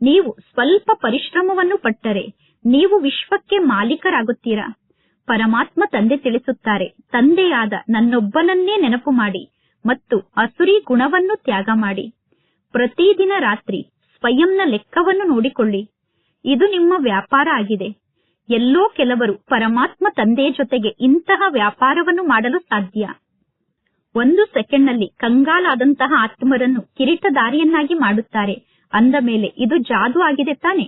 ನೀವು ಸ್ವಲ್ಪ ಪರಿಶ್ರಮವನ್ನು ಪಟ್ಟರೆ ನೀವು ವಿಶ್ವಕ್ಕೆ ಮಾಲೀಕರಾಗುತ್ತೀರಾ? ಪರಮಾತ್ಮ ತಂದೆ ತಿಳಿಸುತ್ತಾರೆ, ತಂದೆಯಾದ ನನ್ನೊಬ್ಬನನ್ನೇ ನೆನಪು ಮಾಡಿ ಮತ್ತು ಅಸುರಿ ಗುಣವನ್ನು ತ್ಯಾಗ ಮಾಡಿ. ಪ್ರತಿದಿನ ರಾತ್ರಿ ಸ್ವಯಂನ ಲೆಕ್ಕವನ್ನು ನೋಡಿಕೊಳ್ಳಿ. ಇದು ನಿಮ್ಮ ವ್ಯಾಪಾರ ಆಗಿದೆ. ಎಲ್ಲೋ ಕೆಲವರು ಪರಮಾತ್ಮ ತಂದೆ ಜೊತೆಗೆ ಇಂತಹ ವ್ಯಾಪಾರವನ್ನು ಮಾಡಲು ಸಾಧ್ಯ. ಒಂದು ಸೆಕೆಂಡ್ನಲ್ಲಿ ಕಂಗಾಲಾದಂತಹ ಆತ್ಮರನ್ನು ಕಿರೀಟದಾರಿಯನ್ನಾಗಿ ಮಾಡುತ್ತಾರೆ. ಅಂದ ಮೇಲೆ ಇದು ಜಾದು ಆಗಿದೆ ತಾನೆ?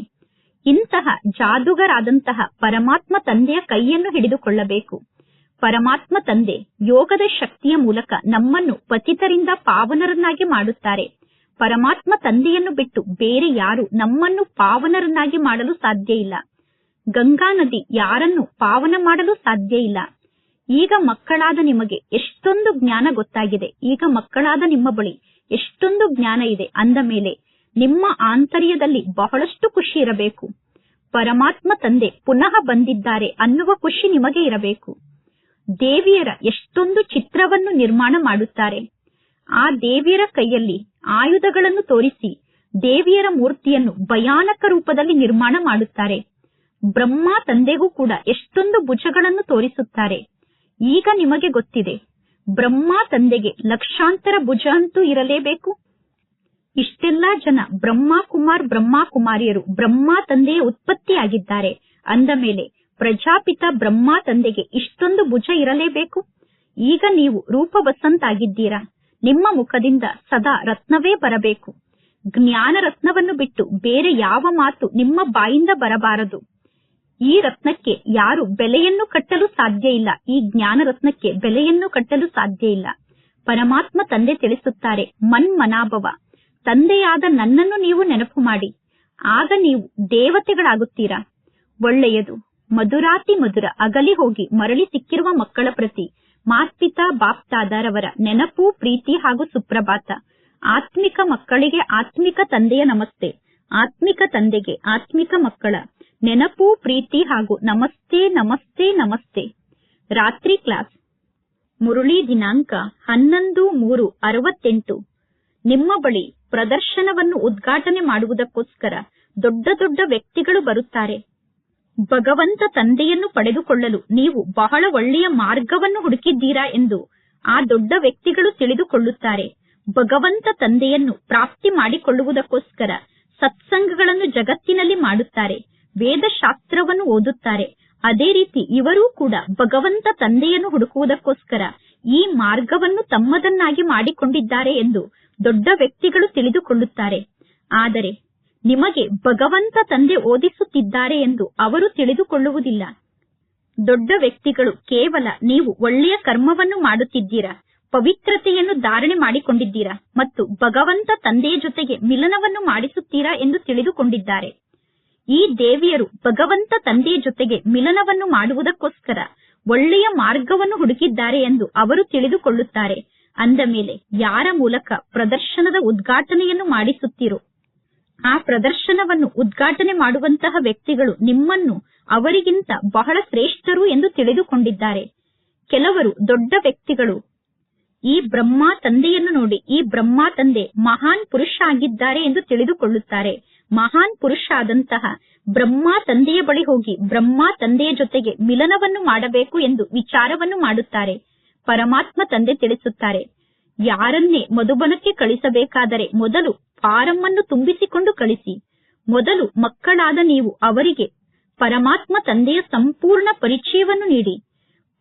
ಇಂತಹ ಜಾದುಗರಾದಂತಹ ಪರಮಾತ್ಮ ತಂದೆಯ ಕೈಯನ್ನು ಹಿಡಿದುಕೊಳ್ಳಬೇಕು. ಪರಮಾತ್ಮ ತಂದೆ ಯೋಗದ ಶಕ್ತಿಯ ಮೂಲಕ ನಮ್ಮನ್ನು ಪತಿತರಿಂದ ಪಾವನರನ್ನಾಗಿ ಮಾಡುತ್ತಾರೆ. ಪರಮಾತ್ಮ ತಂದೆಯನ್ನು ಬಿಟ್ಟು ಬೇರೆ ಯಾರು ನಮ್ಮನ್ನು ಪಾವನರನ್ನಾಗಿ ಮಾಡಲು ಸಾಧ್ಯ ಇಲ್ಲ. ಗಂಗಾ ನದಿ ಯಾರನ್ನು ಪಾವನ ಮಾಡಲು ಸಾಧ್ಯ ಇಲ್ಲ. ಈಗ ಮಕ್ಕಳಾದ ನಿಮಗೆ ಎಷ್ಟೊಂದು ಜ್ಞಾನ ಗೊತ್ತಾಗಿದೆ. ಈಗ ಮಕ್ಕಳಾದ ನಿಮ್ಮ ಬಳಿ ಎಷ್ಟೊಂದು ಜ್ಞಾನ ಇದೆ. ಅಂದ ಮೇಲೆ ನಿಮ್ಮ ಆಂತರ್ಯದಲ್ಲಿ ಬಹಳಷ್ಟು ಖುಷಿ ಇರಬೇಕು. ಪರಮಾತ್ಮ ತಂದೆ ಪುನಃ ಬಂದಿದ್ದಾರೆ ಅನ್ನುವ ಖುಷಿ ನಿಮಗೆ ಇರಬೇಕು. ದೇವಿಯರ ಎಷ್ಟೊಂದು ಚಿತ್ರವನ್ನು ನಿರ್ಮಾಣ ಮಾಡುತ್ತಾರೆ. ಆ ದೇವಿಯರ ಕೈಯಲ್ಲಿ ಆಯುಧಗಳನ್ನು ತೋರಿಸಿ ದೇವಿಯರ ಮೂರ್ತಿಯನ್ನು ಭಯಾನಕ ರೂಪದಲ್ಲಿ ನಿರ್ಮಾಣ ಮಾಡುತ್ತಾರೆ. ಬ್ರಹ್ಮ ತಂದೆಗೂ ಕೂಡ ಎಷ್ಟೊಂದು ಭುಜಗಳನ್ನು ತೋರಿಸುತ್ತಾರೆ. ಈಗ ನಿಮಗೆ ಗೊತ್ತಿದೆ, ಬ್ರಹ್ಮ ತಂದೆಗೆ ಲಕ್ಷಾಂತರ ಭುಜ ಅಂತೂ ಇರಲೇಬೇಕು. ಇಷ್ಟೆಲ್ಲಾ ಜನ ಬ್ರಹ್ಮ ಕುಮಾರ್ ಬ್ರಹ್ಮ ಕುಮಾರಿಯರು ಬ್ರಹ್ಮ ತಂದೆಯ ಉತ್ಪತ್ತಿಯಾಗಿದ್ದಾರೆ. ಅಂದ ಮೇಲೆ ಪ್ರಜಾಪಿತ ಬ್ರಹ್ಮ ತಂದೆಗೆ ಇಷ್ಟೊಂದು ಭುಜ ಇರಲೇಬೇಕು. ಈಗ ನೀವು ರೂಪವಸಂತಾಗಿದ್ದೀರಾ? ನಿಮ್ಮ ಮುಖದಿಂದ ಸದಾ ರತ್ನವೇ ಬರಬೇಕು. ಜ್ಞಾನ ರತ್ನವನ್ನು ಬಿಟ್ಟು ಬೇರೆ ಯಾವ ಮಾತು ನಿಮ್ಮ ಬಾಯಿಂದ ಬರಬಾರದು. ಈ ರತ್ನಕ್ಕೆ ಯಾರು ಬೆಲೆಯನ್ನು ಕಟ್ಟಲು ಸಾಧ್ಯ ಇಲ್ಲ. ಈ ಜ್ಞಾನ ರತ್ನಕ್ಕೆ ಬೆಲೆಯನ್ನು ಕಟ್ಟಲು ಸಾಧ್ಯ ಇಲ್ಲ. ಪರಮಾತ್ಮ ತಂದೆ ತಿಳಿಸುತ್ತಾರೆ ಮನ್ಮನಾಭವ ತಂದೆಯಾದ ನನ್ನನ್ನು ನೀವು ನೆನಪು ಮಾಡಿ. ಆಗ ನೀವು ದೇವತೆಗಳಾಗುತ್ತೀರಾ? ಒಳ್ಳೆಯದು. ಮಧುರಾತಿ ಮಧುರ ಅಗಲಿ ಹೋಗಿ ಮರಳಿ ಸಿಕ್ಕಿರುವ ಮಕ್ಕಳ ಪ್ರತಿ ಮಾತ್ಪಿತಾ ಬಾಪ್ತಾದರವರ ನೆನಪು, ಪ್ರೀತಿ ಹಾಗೂ ಸುಪ್ರಭಾತ. ಆತ್ಮಿಕ ಮಕ್ಕಳಿಗೆ ಆತ್ಮಿಕ ತಂದೆಯ ನಮಸ್ತೆ. ಆತ್ಮಿಕ ತಂದೆಗೆ ಆತ್ಮಿಕ ಮಕ್ಕಳ ನೆನಪು, ಪ್ರೀತಿ ಹಾಗೂ ನಮಸ್ತೆ ನಮಸ್ತೆ ನಮಸ್ತೆ. ರಾತ್ರಿ ಕ್ಲಾಸ್. ಮುರುಳಿ ದಿನಾಂಕ ಹನ್ನೊಂದು ಮೂರು ಅರವತ್ತೆಂಟು. ನಿಮ್ಮ ಬಳಿ ಪ್ರದರ್ಶನವನ್ನು ಉದ್ಘಾಟನೆ ಮಾಡುವುದಕ್ಕೋಸ್ಕರ ದೊಡ್ಡ ದೊಡ್ಡ ವ್ಯಕ್ತಿಗಳು ಬರುತ್ತಾರೆ. ಭಗವಂತ ತಂದೆಯನ್ನು ಪಡೆದುಕೊಳ್ಳಲು ನೀವು ಬಹಳ ಒಳ್ಳೆಯ ಮಾರ್ಗವನ್ನು ಹುಡುಕಿದ್ದೀರಾ ಎಂದು ಆ ದೊಡ್ಡ ವ್ಯಕ್ತಿಗಳು ತಿಳಿದುಕೊಳ್ಳುತ್ತಾರೆ. ಭಗವಂತ ತಂದೆಯನ್ನು ಪ್ರಾಪ್ತಿ ಮಾಡಿಕೊಳ್ಳುವುದಕ್ಕೋಸ್ಕರ ಸತ್ಸಂಗಗಳನ್ನು ಜಗತ್ತಿನಲ್ಲಿ ಮಾಡುತ್ತಾರೆ, ವೇದಶಾಸ್ತ್ರವನ್ನು ಓದುತ್ತಾರೆ. ಅದೇ ರೀತಿ ಇವರೂ ಕೂಡ ಭಗವಂತ ತಂದೆಯನ್ನು ಹುಡುಕುವುದಕ್ಕೋಸ್ಕರ ಈ ಮಾರ್ಗವನ್ನು ತಮ್ಮದನ್ನಾಗಿ ಮಾಡಿಕೊಂಡಿದ್ದಾರೆ ಎಂದು ದೊಡ್ಡ ವ್ಯಕ್ತಿಗಳು ತಿಳಿದುಕೊಳ್ಳುತ್ತಾರೆ. ಆದರೆ ನಿಮಗೆ ಭಗವಂತ ತಂದೆ ಓದಿಸುತ್ತಿದ್ದಾರೆ ಎಂದು ಅವರು ತಿಳಿದುಕೊಳ್ಳುವುದಿಲ್ಲ. ದೊಡ್ಡ ವ್ಯಕ್ತಿಗಳು ಕೇವಲ ನೀವು ಒಳ್ಳೆಯ ಕರ್ಮವನ್ನು ಮಾಡುತ್ತಿದ್ದೀರಾ, ಪವಿತ್ರತೆಯನ್ನು ಧಾರಣೆ ಮಾಡಿಕೊಂಡಿದ್ದೀರಾ ಮತ್ತು ಭಗವಂತ ತಂದೆಯ ಜೊತೆಗೆ ಮಿಲನವನ್ನು ಮಾಡಿಸುತ್ತೀರಾ ಎಂದು ತಿಳಿದುಕೊಂಡಿದ್ದಾರೆ. ಈ ದೇವಿಯರು ಭಗವಂತ ತಂದೆಯ ಜೊತೆಗೆ ಮಿಲನವನ್ನು ಮಾಡುವುದಕ್ಕೋಸ್ಕರ ಒಳ್ಳೆಯ ಮಾರ್ಗವನ್ನು ಹುಡುಕಿದ್ದಾರೆ ಎಂದು ಅವರು ತಿಳಿದುಕೊಳ್ಳುತ್ತಾರೆ. ಅಂದ ಮೇಲೆ, ಯಾರ ಮೂಲಕ ಪ್ರದರ್ಶನದ ಉದ್ಘಾಟನೆಯನ್ನು ಮಾಡಿಸುತ್ತೀರೋ ಆ ಪ್ರದರ್ಶನವನ್ನು ಉದ್ಘಾಟನೆ ಮಾಡುವಂತಹ ವ್ಯಕ್ತಿಗಳು ನಿಮ್ಮನ್ನು ಅವರಿಗಿಂತ ಬಹಳ ಶ್ರೇಷ್ಠರು ಎಂದು ತಿಳಿದುಕೊಂಡಿದ್ದಾರೆ. ಕೆಲವರು ದೊಡ್ಡ ವ್ಯಕ್ತಿಗಳು. ಈ ಬ್ರಹ್ಮ ತಂದೆಯನ್ನು ನೋಡಿ, ಈ ಬ್ರಹ್ಮ ತಂದೆ ಮಹಾನ್ ಪುರುಷ ಆಗಿದ್ದಾರೆ ಎಂದು ತಿಳಿದುಕೊಳ್ಳುತ್ತಾರೆ. ಮಹಾನ್ ಪುರುಷ ಆದಂತಹ ಬ್ರಹ್ಮ ತಂದೆಯ ಬಳಿ ಹೋಗಿ ಬ್ರಹ್ಮ ತಂದೆಯ ಜೊತೆಗೆ ಮಿಲನವನ್ನು ಮಾಡಬೇಕು ಎಂದು ವಿಚಾರವನ್ನು ಮಾಡುತ್ತಾರೆ. ಪರಮಾತ್ಮ ತಂದೆ ತಿಳಿಸುತ್ತಾರೆ. ಯಾರನ್ನೇ ಮಧುಬನಕ್ಕೆ ಕಳಿಸಬೇಕಾದರೆ ಮೊದಲು ಫಾರಂ ಅನ್ನು ತುಂಬಿಸಿಕೊಂಡು ಕಳಿಸಿ. ಮೊದಲು ಮಕ್ಕಳಾದ ನೀವು ಅವರಿಗೆ ಪರಮಾತ್ಮ ತಂದೆಯ ಸಂಪೂರ್ಣ ಪರಿಚಯವನ್ನು ನೀಡಿ.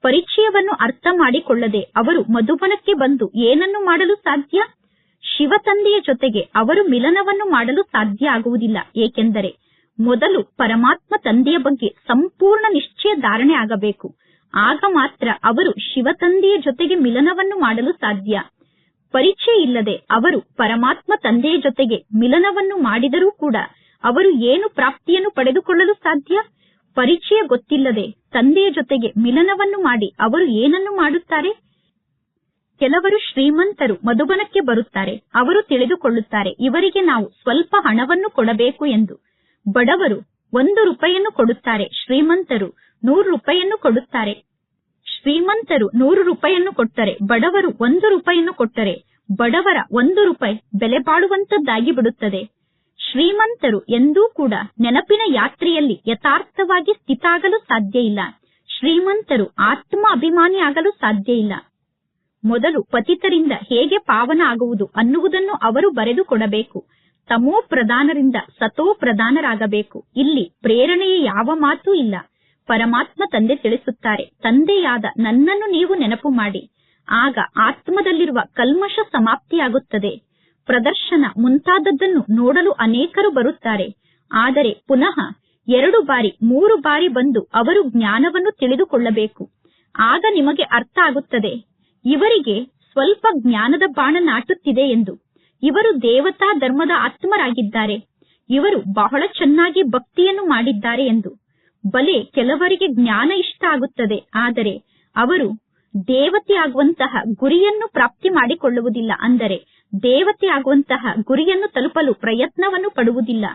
ಪರಿಚಯವನ್ನು ಅರ್ಥ ಮಾಡಿಕೊಳ್ಳದೆ ಅವರು ಮಧುಬನಕ್ಕೆ ಬಂದು ಏನನ್ನು ಮಾಡಲು ಸಾಧ್ಯ? ಶಿವ ತಂದೆಯ ಜೊತೆಗೆ ಅವರು ಮಿಲನವನ್ನು ಮಾಡಲು ಸಾಧ್ಯ ಆಗುವುದಿಲ್ಲ. ಏಕೆಂದರೆ ಮೊದಲು ಪರಮಾತ್ಮ ತಂದೆಯ ಬಗ್ಗೆ ಸಂಪೂರ್ಣ ನಿಶ್ಚಯ ಧಾರಣೆ ಆಗಬೇಕು. ಆಗ ಮಾತ್ರ ಅವರು ಶಿವ ತಂದೆಯ ಜೊತೆಗೆ ಮಿಲನವನ್ನು ಮಾಡಲು ಸಾಧ್ಯ. ಪರಿಚಯ ಇಲ್ಲದೆ ಅವರು ಪರಮಾತ್ಮ ತಂದೆಯ ಜೊತೆಗೆ ಮಿಲನವನ್ನು ಮಾಡಿದರೂ ಕೂಡ ಅವರು ಏನು ಪ್ರಾಪ್ತಿಯನ್ನು ಪಡೆದುಕೊಳ್ಳಲು ಸಾಧ್ಯ? ಪರಿಚಯ ಗೊತ್ತಿಲ್ಲದೆ ತಂದೆಯ ಜೊತೆಗೆ ಮಿಲನವನ್ನು ಮಾಡಿ ಅವರು ಏನನ್ನು ಮಾಡುತ್ತಾರೆ? ಕೆಲವರು ಶ್ರೀಮಂತರು ಮಧುಬನಕ್ಕೆ ಬರುತ್ತಾರೆ, ಅವರು ತಿಳಿದುಕೊಳ್ಳುತ್ತಾರೆ, ಇವರಿಗೆ ನಾವು ಸ್ವಲ್ಪ ಹಣವನ್ನು ಕೊಡಬೇಕು ಎಂದು. ಬಡವರು ಒಂದು ರೂಪಾಯಿಯನ್ನು ಕೊಡುತ್ತಾರೆ, ಶ್ರೀಮಂತರು ನೂರು ರೂಪಾಯಿಯನ್ನು ಕೊಡುತ್ತಾರೆ. ಶ್ರೀಮಂತರು ನೂರು ರೂಪಾಯಿಯನ್ನು ಕೊಟ್ಟರೆ, ಬಡವರು ಒಂದು ರೂಪಾಯಿಯನ್ನು ಕೊಟ್ಟರೆ, ಬಡವರ ಒಂದು ರೂಪಾಯಿ ಬೆಲೆ ಬಾಳುವಂತದ್ದಾಗಿ ಬಿಡುತ್ತದೆ. ಶ್ರೀಮಂತರು ಎಂದೂ ಕೂಡ ನೆನಪಿನ ಯಾತ್ರೆಯಲ್ಲಿ ಯಥಾರ್ಥವಾಗಿ ಸ್ಥಿತಾಗಲು ಸಾಧ್ಯ ಇಲ್ಲ. ಶ್ರೀಮಂತರು ಆತ್ಮ ಅಭಿಮಾನಿ ಆಗಲು ಸಾಧ್ಯ ಇಲ್ಲ. ಮೊದಲು ಪತಿತರಿಂದ ಹೇಗೆ ಪಾವನ ಆಗುವುದು ಅನ್ನುವುದನ್ನು ಅವರು ಬರೆದು ಕೊಡಬೇಕು. ತಮೋ ಪ್ರಧಾನರಿಂದ ಸತೋ ಪ್ರಧಾನರಾಗಬೇಕು. ಇಲ್ಲಿ ಪ್ರೇರಣೆಯ ಯಾವ ಮಾತೂ ಇಲ್ಲ. ಪರಮಾತ್ಮ ತಂದೆ ತಿಳಿಸುತ್ತಾರೆ, ತಂದೆಯಾದ ನನ್ನನ್ನು ನೀವು ನೆನಪು ಮಾಡಿ. ಆಗ ಆತ್ಮದಲ್ಲಿರುವ ಕಲ್ಮಶ ಸಮಾಪ್ತಿಯಾಗುತ್ತದೆ. ಪ್ರದರ್ಶನ ಮುಂತಾದದ್ದನ್ನು ನೋಡಲು ಅನೇಕರು ಬರುತ್ತಾರೆ. ಆದರೆ ಪುನಃ ಎರಡು ಬಾರಿ, ಮೂರು ಬಾರಿ ಬಂದು ಅವರು ಜ್ಞಾನವನ್ನು ತಿಳಿದುಕೊಳ್ಳಬೇಕು. ಆಗ ನಿಮಗೆ ಅರ್ಥ ಆಗುತ್ತದೆ. ಇವರಿಗೆ ಸ್ವಲ್ಪ ಜ್ಞಾನದ ಬಾಣ ನಾಟುತ್ತಿದೆ ಎಂದು. ಇವರು ದೇವತಾ ಧರ್ಮದ ಆತ್ಮರಾಗಿದ್ದಾರೆ. ಇವರು ಬಹಳ ಚೆನ್ನಾಗಿ ಭಕ್ತಿಯನ್ನು ಮಾಡಿದ್ದಾರೆ ಎಂದು. ಬಲೆ ಕೆಲವರಿಗೆ ಜ್ಞಾನ ಇಷ್ಟ ಆಗುತ್ತದೆ, ಆದರೆ ಅವರು ದೇವತೆ ಆಗುವಂತಹ ಗುರಿಯನ್ನು ಪ್ರಾಪ್ತಿ ಮಾಡಿಕೊಳ್ಳುವುದಿಲ್ಲ ಅಂದರೆ ದೇವತೆ ಆಗುವಂತಹ ಗುರಿಯನ್ನು ತಲುಪಲು ಪ್ರಯತ್ನವನ್ನು ಪಡುವುದಿಲ್ಲ.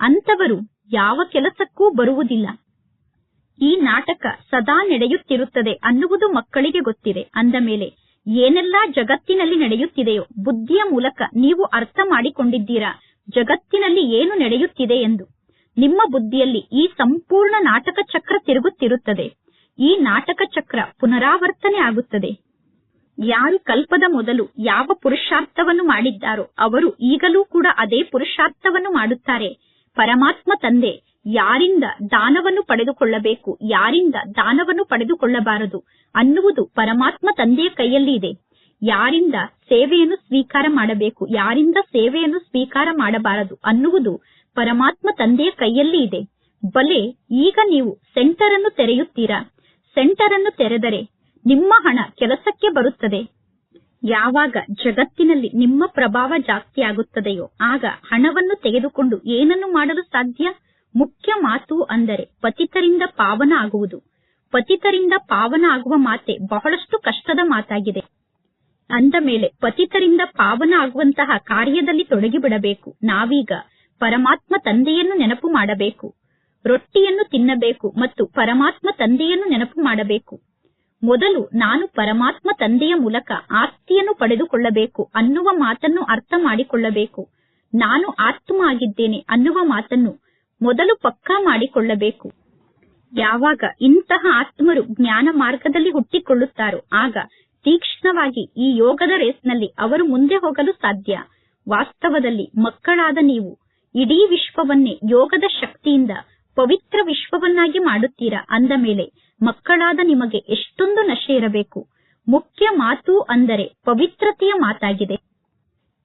ಅಂತವರು ಯಾವ ಕೆಲಸಕ್ಕೂ ಬರುವುದಿಲ್ಲ. ಈ ನಾಟಕ ಸದಾ ನಡೆಯುತ್ತಿರುತ್ತದೆ ಅನ್ನುವುದು ಮಕ್ಕಳಿಗೆ ಗೊತ್ತಿದೆ. ಅಂದ ಮೇಲೆ, ಏನೆಲ್ಲಾ ಜಗತ್ತಿನಲ್ಲಿ ನಡೆಯುತ್ತಿದೆಯೋ ಬುದ್ಧಿಯ ಮೂಲಕ ನೀವು ಅರ್ಥ ಮಾಡಿಕೊಂಡಿದ್ದೀರಾ? ಜಗತ್ತಿನಲ್ಲಿ ಏನು ನಡೆಯುತ್ತಿದೆ ಎಂದು. ನಿಮ್ಮ ಬುದ್ಧಿಯಲ್ಲಿ ಈ ಸಂಪೂರ್ಣ ನಾಟಕ ಚಕ್ರ ತಿರುಗುತ್ತಿರುತ್ತದೆ. ಈ ನಾಟಕ ಚಕ್ರ ಪುನರಾವರ್ತನೆ ಆಗುತ್ತದೆ. ಯಾರು ಕಲ್ಪದ ಮೊದಲು ಯಾವ ಪುರುಷಾರ್ಥವನ್ನು ಮಾಡಿದ್ದಾರೋ ಅವರು ಈಗಲೂ ಕೂಡ ಅದೇ ಪುರುಷಾರ್ಥವನ್ನು ಮಾಡುತ್ತಾರೆ. ಪರಮಾತ್ಮ ತಂದೆ, ಯಾರಿಂದ ದಾನವನ್ನು ಪಡೆದುಕೊಳ್ಳಬೇಕು, ಯಾರಿಂದ ದಾನವನ್ನು ಪಡೆದುಕೊಳ್ಳಬಾರದು ಅನ್ನುವುದು ಪರಮಾತ್ಮ ತಂದೆಯ ಕೈಯಲ್ಲಿ ಇದೆ. ಯಾರಿಂದ ಸೇವೆಯನ್ನು ಸ್ವೀಕಾರ ಮಾಡಬೇಕು, ಯಾರಿಂದ ಸೇವೆಯನ್ನು ಸ್ವೀಕಾರ ಮಾಡಬಾರದು ಅನ್ನುವುದು ಪರಮಾತ್ಮ ತಂದೆಯ ಕೈಯಲ್ಲಿ ಇದೆ. ಬಲೆ, ಈಗ ನೀವು ಸೆಂಟರ್ ಅನ್ನು ತೆರೆಯುತ್ತೀರಾ? ಸೆಂಟರ್ ಅನ್ನು ತೆರೆದರೆ ನಿಮ್ಮ ಹಣ ಕೆಲಸಕ್ಕೆ ಬರುತ್ತದೆ. ಯಾವಾಗ ಜಗತ್ತಿನಲ್ಲಿ ನಿಮ್ಮ ಪ್ರಭಾವ ಜಾಸ್ತಿ ಆಗುತ್ತದೆಯೋ, ಆಗ ಹಣವನ್ನು ತೆಗೆದುಕೊಂಡು ಏನನ್ನು ಮಾಡಲು ಸಾಧ್ಯ? ಮುಖ್ಯ ಮಾತು ಅಂದರೆ ಪತಿತರಿಂದ ಪಾವನ ಆಗುವುದು. ಪತಿತರಿಂದ ಪಾವನ ಆಗುವ ಮಾತೆ ಬಹಳಷ್ಟು ಕಷ್ಟದ ಮಾತಾಗಿದೆ. ಅಂದ ಮೇಲೆ ಪತಿತರಿಂದ ಪಾವನ ಆಗುವಂತಹ ಕಾರ್ಯದಲ್ಲಿ ತೊಡಗಿಬಿಡಬೇಕು. ನಾವೀಗ ಪರಮಾತ್ಮ ತಂದೆಯನ್ನು ನೆನಪು ಮಾಡಬೇಕು. ರೊಟ್ಟಿಯನ್ನು ತಿನ್ನಬೇಕು ಮತ್ತು ಪರಮಾತ್ಮ ತಂದೆಯನ್ನು ನೆನಪು ಮಾಡಬೇಕು. ಮೊದಲು ನಾನು ಪರಮಾತ್ಮ ತಂದೆಯ ಮೂಲಕ ಆಸ್ತಿಯನ್ನು ಪಡೆದುಕೊಳ್ಳಬೇಕು ಅನ್ನುವ ಮಾತನ್ನು ಅರ್ಥ ಮಾಡಿಕೊಳ್ಳಬೇಕು. ನಾನು ಆತ್ಮ ಆಗಿದ್ದೇನೆ ಅನ್ನುವ ಮಾತನ್ನು ಮೊದಲು ಪಕ್ಕಾ ಮಾಡಿಕೊಳ್ಳಬೇಕು. ಯಾವಾಗ ಇಂತಹ ಆತ್ಮರು ಜ್ಞಾನ ಮಾರ್ಗದಲ್ಲಿ ಹುಟ್ಟಿಕೊಳ್ಳುತ್ತಾರೋ ಆಗ ತೀಕ್ಷ್ಣವಾಗಿ ಈ ಯೋಗದ ರೇಸ್ನಲ್ಲಿ ಅವರು ಮುಂದೆ ಹೋಗಲು ಸಾಧ್ಯ. ವಾಸ್ತವದಲ್ಲಿ ಮಕ್ಕಳಾದ ನೀವು ಇಡೀ ವಿಶ್ವವನ್ನೇ, ಯೋಗದ ಶಕ್ತಿಯಿಂದ ಪವಿತ್ರ ವಿಶ್ವವನ್ನಾಗಿ ಮಾಡುತ್ತೀರಾ ಅಂದ ಮೇಲೆ ಮಕ್ಕಳಾದ ನಿಮಗೆ ಎಷ್ಟೊಂದು ನಶೆ ಇರಬೇಕು. ಮುಖ್ಯ ಮಾತು ಅಂದರೆ ಪವಿತ್ರತೆಯ ಮಾತಾಗಿದೆ.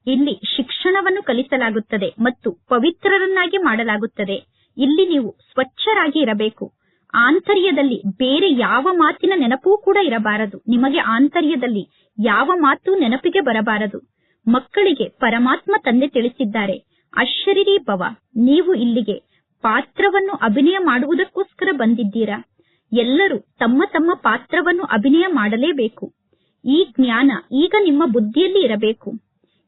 ಇಲ್ಲಿ ಶಿಕ್ಷಣವನ್ನು ಕಲಿಸಲಾಗುತ್ತದೆ ಮತ್ತು ಪವಿತ್ರರನ್ನಾಗಿ ಮಾಡಲಾಗುತ್ತದೆ. ಇಲ್ಲಿ ನೀವು ಸ್ವಚ್ಛರಾಗಿ ಇರಬೇಕು. ಆಂತರ್ಯದಲ್ಲಿ ಬೇರೆ ಯಾವ ಮಾತಿನ ನೆನಪೂ ಕೂಡ ಇರಬಾರದು. ನಿಮಗೆ ಆಂತರ್ಯದಲ್ಲಿ ಯಾವ ಮಾತು ನೆನಪಿಗೆ ಬರಬಾರದು. ಮಕ್ಕಳಿಗೆ ಪರಮಾತ್ಮ ತಂದೆ ತಿಳಿಸಿದ್ದಾರೆ. ಅಶರೀರಿ ಭವ, ನೀವು ಇಲ್ಲಿಗೆ ಪಾತ್ರವನ್ನು ಅಭಿನಯ ಮಾಡುವುದಕ್ಕೋಸ್ಕರ ಬಂದಿದ್ದೀರಾ? ಎಲ್ಲರೂ ತಮ್ಮ ತಮ್ಮ ಪಾತ್ರವನ್ನು ಅಭಿನಯ ಮಾಡಲೇಬೇಕು. ಈ ಜ್ಞಾನ ಈಗ ನಿಮ್ಮ ಬುದ್ಧಿಯಲ್ಲಿ ಇರಬೇಕು.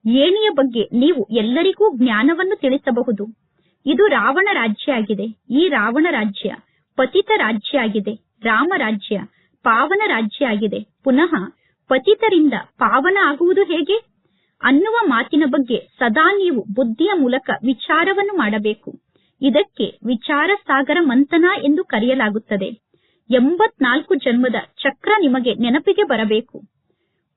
ಏಣಿಯ ಬಗ್ಗೆ ನೀವು ಎಲ್ಲರಿಗೂ ಜ್ಞಾನವನ್ನು ತಿಳಿಸಬಹುದು. ಇದು ರಾವಣ ರಾಜ್ಯ ಆಗಿದೆ ಈ ರಾವಣ ರಾಜ್ಯ ಪತಿತ ರಾಜ್ಯ ಆಗಿದೆ ರಾಮ ರಾಜ್ಯ ಪಾವನ ರಾಜ್ಯ ಆಗಿದೆ ಪುನಃ ಪತಿತರಿಂದ ಪಾವನ ಆಗುವುದು ಹೇಗೆ? ಅನ್ನುವ ಮಾತಿನ ಬಗ್ಗೆ ಸದಾ ನೀವು ಬುದ್ಧಿಯ ಮೂಲಕ ವಿಚಾರವನ್ನು ಮಾಡಬೇಕು. ಇದಕ್ಕೆ ವಿಚಾರ ಸಾಗರ ಮಂಥನ ಎಂದು ಕರೆಯಲಾಗುತ್ತದೆ. ಎಂಬತ್ನಾಲ್ಕು ಜನ್ಮದ ಚಕ್ರ ನಿಮಗೆ ನೆನಪಿಗೆ ಬರಬೇಕು.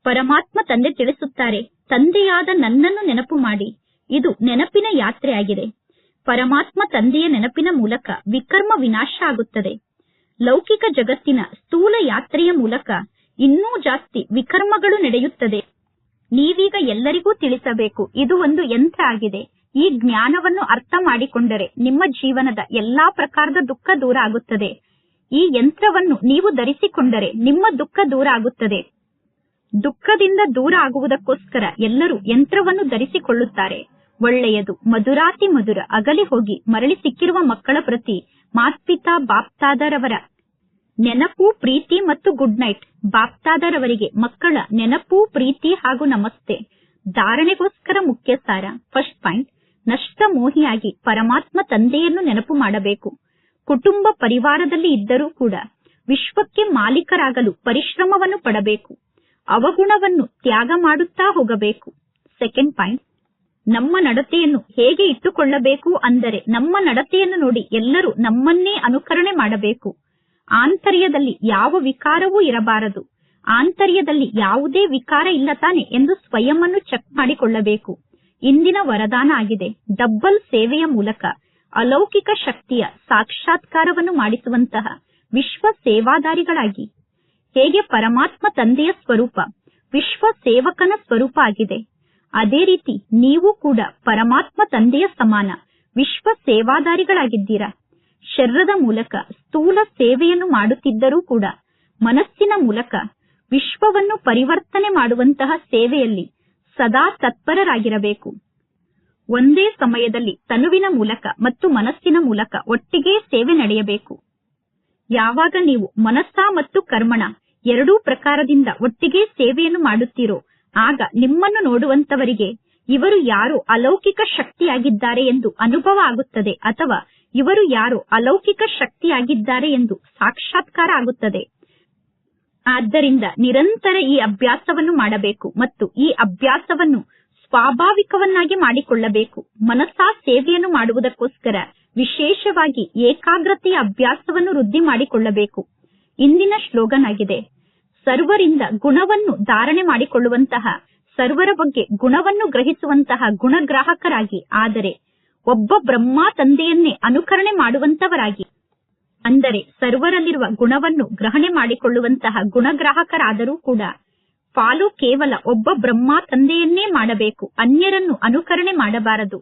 ಪರಮಾತ್ಮ ತಂದೆ ತಿಳಿಸುತ್ತಾರೆ, ತಂದೆಯಾದ ನನ್ನನ್ನು ನೆನಪು ಮಾಡಿ. ಇದು ನೆನಪಿನ ಯಾತ್ರೆಯಾಗಿದೆ. ಪರಮಾತ್ಮ ತಂದೆಯ ನೆನಪಿನ ಮೂಲಕ ವಿಕರ್ಮ ವಿನಾಶ ಆಗುತ್ತದೆ. ಲೌಕಿಕ ಜಗತ್ತಿನ ಸ್ಥೂಲ ಯಾತ್ರೆಯ ಮೂಲಕ ಇನ್ನೂ ಜಾಸ್ತಿ ವಿಕರ್ಮಗಳು ನಡೆಯುತ್ತದೆ. ನೀವೀಗ ಎಲ್ಲರಿಗೂ ತಿಳಿಸಬೇಕು. ಇದು ಒಂದು ಯಂತ್ರ ಆಗಿದೆ. ಈ ಜ್ಞಾನವನ್ನು ಅರ್ಥ ಮಾಡಿಕೊಂಡರೆ ನಿಮ್ಮ ಜೀವನದ ಎಲ್ಲಾ ಪ್ರಕಾರದ ದುಃಖ ದೂರ ಆಗುತ್ತದೆ. ಈ ಯಂತ್ರವನ್ನು ನೀವು ಧರಿಸಿಕೊಂಡರೆ ನಿಮ್ಮ ದುಃಖ ದೂರ ಆಗುತ್ತದೆ. ದುಃಖದಿಂದ ದೂರ ಆಗುವುದಕ್ಕೋಸ್ಕರ ಎಲ್ಲರೂ ಯಂತ್ರವನ್ನು ಧರಿಸಿಕೊಳ್ಳುತ್ತಾರೆ. ಒಳ್ಳೆಯದು, ಮಧುರಾತಿ ಮಧುರ, ಅಗಲಿ ಹೋಗಿ ಮರಳಿ ಸಿಕ್ಕಿರುವ ಮಕ್ಕಳ ಪ್ರತಿ, ಮಾತ್ಪಿತಾ ಬಾಪ್ತಾದರವರ ನೆನಪು, ಪ್ರೀತಿ ಮತ್ತು ಗುಡ್ ನೈಟ್ ಬಾಪ್ತಾದರವರಿಗೆ ಮಕ್ಕಳ ನೆನಪು, ಪ್ರೀತಿ ಹಾಗೂ ನಮಸ್ತೆ. ಧಾರಣೆಗೋಸ್ಕರ ಮುಖ್ಯ ಸಾರ. ಫಸ್ಟ್ ಪಾಯಿಂಟ್ ನಷ್ಟ ಮೋಹಿಯಾಗಿ ಪರಮಾತ್ಮ ತಂದೆಯನ್ನು ನೆನಪು ಮಾಡಬೇಕು. ಕುಟುಂಬ ಪರಿವಾರದಲ್ಲಿ ಇದ್ದರೂ ಕೂಡ ವಿಶ್ವಕ್ಕೆ ಮಾಲೀಕರಾಗಲು ಪರಿಶ್ರಮವನ್ನು ಪಡಬೇಕು. ಅವಗುಣವನ್ನು ತ್ಯಾಗ ಮಾಡುತ್ತಾ ಹೋಗಬೇಕು. ಸೆಕೆಂಡ್ ಪಾಯಿಂಟ್ ನಮ್ಮ ನಡತೆಯನ್ನು ಹೇಗೆ ಇಟ್ಟುಕೊಳ್ಳಬೇಕು ಅಂದರೆ ನಮ್ಮ ನಡತೆಯನ್ನು ನೋಡಿ ಎಲ್ಲರೂ ನಮ್ಮನ್ನೇ ಅನುಕರಣೆ ಮಾಡಬೇಕು. ಆಂತರ್ಯದಲ್ಲಿ ಯಾವ ವಿಕಾರವೂ ಇರಬಾರದು. ಆಂತರ್ಯದಲ್ಲಿ ಯಾವುದೇ ವಿಕಾರ ಇಲ್ಲ ತಾನೆ ಎಂದು ಸ್ವಯಂ ಚೆಕ್ ಮಾಡಿಕೊಳ್ಳಬೇಕು. ಇಂದಿನ ವರದಾನ ಆಗಿದೆ. ಡಬ್ಬಲ್ ಸೇವೆಯ ಮೂಲಕ ಅಲೌಕಿಕ ಶಕ್ತಿಯ ಸಾಕ್ಷಾತ್ಕಾರವನ್ನು ಮಾಡಿಸುವಂತಹ ವಿಶ್ವ ಸೇವಾದಾರಿಗಳಾಗಿ. ಹೇಗೆ ಪರಮಾತ್ಮ ತಂದೆಯ ಸ್ವರೂಪ, ವಿಶ್ವ ಸೇವಕನ ಸ್ವರೂಪ ಆಗಿದೆ. ಅದೇ ರೀತಿ ನೀವು ಕೂಡ ಪರಮಾತ್ಮ ತಂದೆಯ ಸಮಾನ ವಿಶ್ವ ಸೇವಾದಾರಿಗಳಾಗಿದ್ದೀರಾ? ಶರೀರದ ಮೂಲಕ ಸ್ಥೂಲ ಸೇವೆಯನ್ನು ಮಾಡುತ್ತಿದ್ದರೂ ಕೂಡ ಮನಸ್ಸಿನ ಮೂಲಕ ವಿಶ್ವವನ್ನು ಪರಿವರ್ತನೆ ಮಾಡುವಂತಹ ಸೇವೆಯಲ್ಲಿ ಸದಾ ತತ್ಪರರಾಗಿರಬೇಕು. ಒಂದೇ ಸಮಯದಲ್ಲಿ ತನುವಿನ ಮೂಲಕ ಮತ್ತು ಮನಸ್ಸಿನ ಮೂಲಕ ಒಟ್ಟಿಗೆ ಸೇವೆ ನಡೆಯಬೇಕು. ಯಾವಾಗ ನೀವು ಮನಸ್ಸ ಮತ್ತು ಕರ್ಮಣ ಎರಡೂ ಪ್ರಕಾರದಿಂದ ಒಟ್ಟಿಗೆ ಸೇವೆಯನ್ನು ಮಾಡುತ್ತೀರೋ, ಆಗ ನಿಮ್ಮನ್ನು ನೋಡುವಂತವರಿಗೆ ಇವರು ಯಾರು ಅಲೌಕಿಕ ಶಕ್ತಿಯಾಗಿದ್ದಾರೆ ಎಂದು ಅನುಭವ ಆಗುತ್ತದೆ ಅಥವಾ ಇವರು ಯಾರು ಅಲೌಕಿಕ ಶಕ್ತಿಯಾಗಿದ್ದಾರೆ ಎಂದು ಸಾಕ್ಷಾತ್ಕಾರ ಆಗುತ್ತದೆ. ಆದ್ದರಿಂದ ನಿರಂತರ ಈ ಅಭ್ಯಾಸವನ್ನು ಮಾಡಬೇಕು ಮತ್ತು ಈ ಅಭ್ಯಾಸವನ್ನು ಸ್ವಾಭಾವಿಕವನ್ನಾಗಿ ಮಾಡಿಕೊಳ್ಳಬೇಕು. ಮನಸ್ಸಾ ಸೇವೆಯನ್ನು ಮಾಡುವುದಕ್ಕೋಸ್ಕರ ವಿಶೇಷವಾಗಿ ಏಕಾಗ್ರತೆಯ ಅಭ್ಯಾಸವನ್ನು ವೃದ್ಧಿ ಮಾಡಿಕೊಳ್ಳಬೇಕು. ಇಂದಿನ ಶ್ಲೋಗನ್ ಆಗಿದೆ. ಸರ್ವರಿಂದ ಗುಣವನ್ನು ಧಾರಣೆ ಮಾಡಿಕೊಳ್ಳುವಂತಹ, ಸರ್ವರ ಬಗ್ಗೆ ಗುಣವನ್ನು ಗ್ರಹಿಸುವಂತಹ ಗುಣಗ್ರಾಹಕರಾಗಿ, ಆದರೆ ಒಬ್ಬ ಬ್ರಹ್ಮ ತಂದೆಯನ್ನೇ ಅನುಕರಣೆ ಮಾಡುವಂತವರಾಗಿ ಅಂದರೆ ಸರ್ವರಲ್ಲಿರುವ ಗುಣವನ್ನು ಗ್ರಹಣೆ ಮಾಡಿಕೊಳ್ಳುವಂತಹ ಗುಣಗ್ರಾಹಕರಾದರೂ ಕೂಡ ಪಾಲು ಕೇವಲ ಒಬ್ಬ ಬ್ರಹ್ಮ ತಂದೆಯನ್ನೇ ಮಾಡಬೇಕು, ಅನ್ಯರನ್ನು ಅನುಕರಣೆ ಮಾಡಬಾರದು.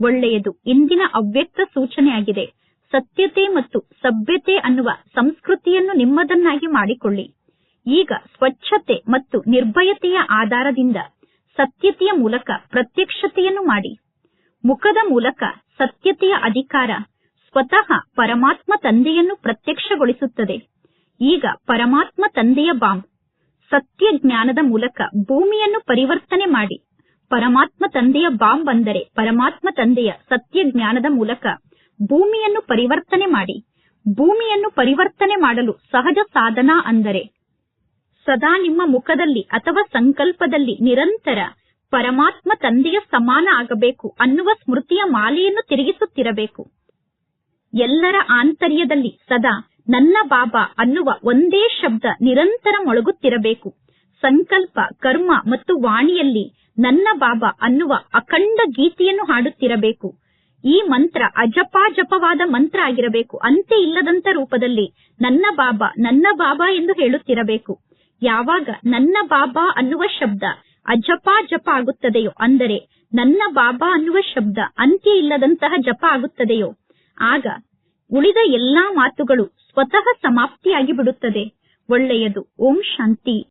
ಒಳ್ಳೆಯದು ಇಂದಿನ ಅವ್ಯಕ್ತ ಸೂಚನೆಯಾಗಿದೆ. ಸತ್ಯತೆ ಮತ್ತು ಸಭ್ಯತೆ ಅನ್ನುವ ಸಂಸ್ಕೃತಿಯನ್ನು ನಿಮ್ಮದನ್ನಾಗಿ ಮಾಡಿಕೊಳ್ಳಿ. ಈಗ ಸ್ವಚ್ಛತೆ ಮತ್ತು ನಿರ್ಭಯತೆಯ ಆಧಾರದಿಂದ ಸತ್ಯತೆಯ ಮೂಲಕ ಪ್ರತ್ಯಕ್ಷತೆಯನ್ನು ಮಾಡಿ. ಮುಖದ ಮೂಲಕ ಸತ್ಯತೆಯ ಅಧಿಕಾರ ಸ್ವತಃ ಪರಮಾತ್ಮ ತಂದೆಯನ್ನು ಪ್ರತ್ಯಕ್ಷಗೊಳಿಸುತ್ತದೆ. ಈಗ ಪರಮಾತ್ಮ ತಂದೆಯ ಬಾಂಬ್. ಸತ್ಯ ಜ್ಞಾನದ ಮೂಲಕ ಭೂಮಿಯನ್ನು ಪರಿವರ್ತನೆ ಮಾಡಿ. ಪರಮಾತ್ಮ ತಂದೆಯ ಬಾಂಬ್ ಅಂದರೆ ಪರಮಾತ್ಮ ತಂದೆಯ ಸತ್ಯ ಜ್ಞಾನದ ಮೂಲಕ ಭೂಮಿಯನ್ನು ಪರಿವರ್ತನೆ ಮಾಡಿ. ಭೂಮಿಯನ್ನು ಪರಿವರ್ತನೆ ಮಾಡಲು ಸಹಜ ಸಾಧನ ಅಂದರೆ ಸದಾ ನಿಮ್ಮ ಮುಖದಲ್ಲಿ ಅಥವಾ ಸಂಕಲ್ಪದಲ್ಲಿ ನಿರಂತರ ಪರಮಾತ್ಮ ತಂದೆಯ ಸಮಾನ ಆಗಬೇಕು ಅನ್ನುವ ಸ್ಮೃತಿಯ ಮಾಲೆಯನ್ನು ತಿರುಗಿಸುತ್ತಿರಬೇಕು. ಎಲ್ಲರ ಆಂತರ್ಯದಲ್ಲಿ ಸದಾ ನನ್ನ ಬಾಬಾ ಅನ್ನುವ ಒಂದೇ ಶಬ್ದ ನಿರಂತರ ಮೊಳಗುತ್ತಿರಬೇಕು. ಸಂಕಲ್ಪ, ಕರ್ಮ ಮತ್ತು ವಾಣಿಯಲ್ಲಿ ನನ್ನ ಬಾಬಾ ಅನ್ನುವ ಅಖಂಡ ಗೀತೆಯನ್ನು ಹಾಡುತ್ತಿರಬೇಕು. ಈ ಮಂತ್ರ ಅಜಪಾಜಪವಾದ ಮಂತ್ರ ಆಗಿರಬೇಕು. ಅಂತೆ ಇಲ್ಲದಂತ ರೂಪದಲ್ಲಿ ನನ್ನ ಬಾಬಾ ನನ್ನ ಬಾಬಾ ಎಂದು ಹೇಳುತ್ತಿರಬೇಕು. ಯಾವಾಗ ನನ್ನ ಬಾಬಾ ಅನ್ನುವ ಶಬ್ದ ಅಜಪಾ ಜಪ ಆಗುತ್ತದೆಯೋ? ಅಂದರೆ ನನ್ನ ಬಾಬಾ ಅನ್ನುವ ಶಬ್ದ ಅಂತ್ಯ ಇಲ್ಲದಂತಹ ಜಪ ಆಗುತ್ತದೆಯೋ? ಆಗ ಉಳಿದ ಎಲ್ಲಾ ಮಾತುಗಳು ಸ್ವತಃ ಸಮಾಪ್ತಿಯಾಗಿ ಬಿಡುತ್ತದೆ ಒಳ್ಳೆಯದು. ಓಂ ಶಾಂತಿ.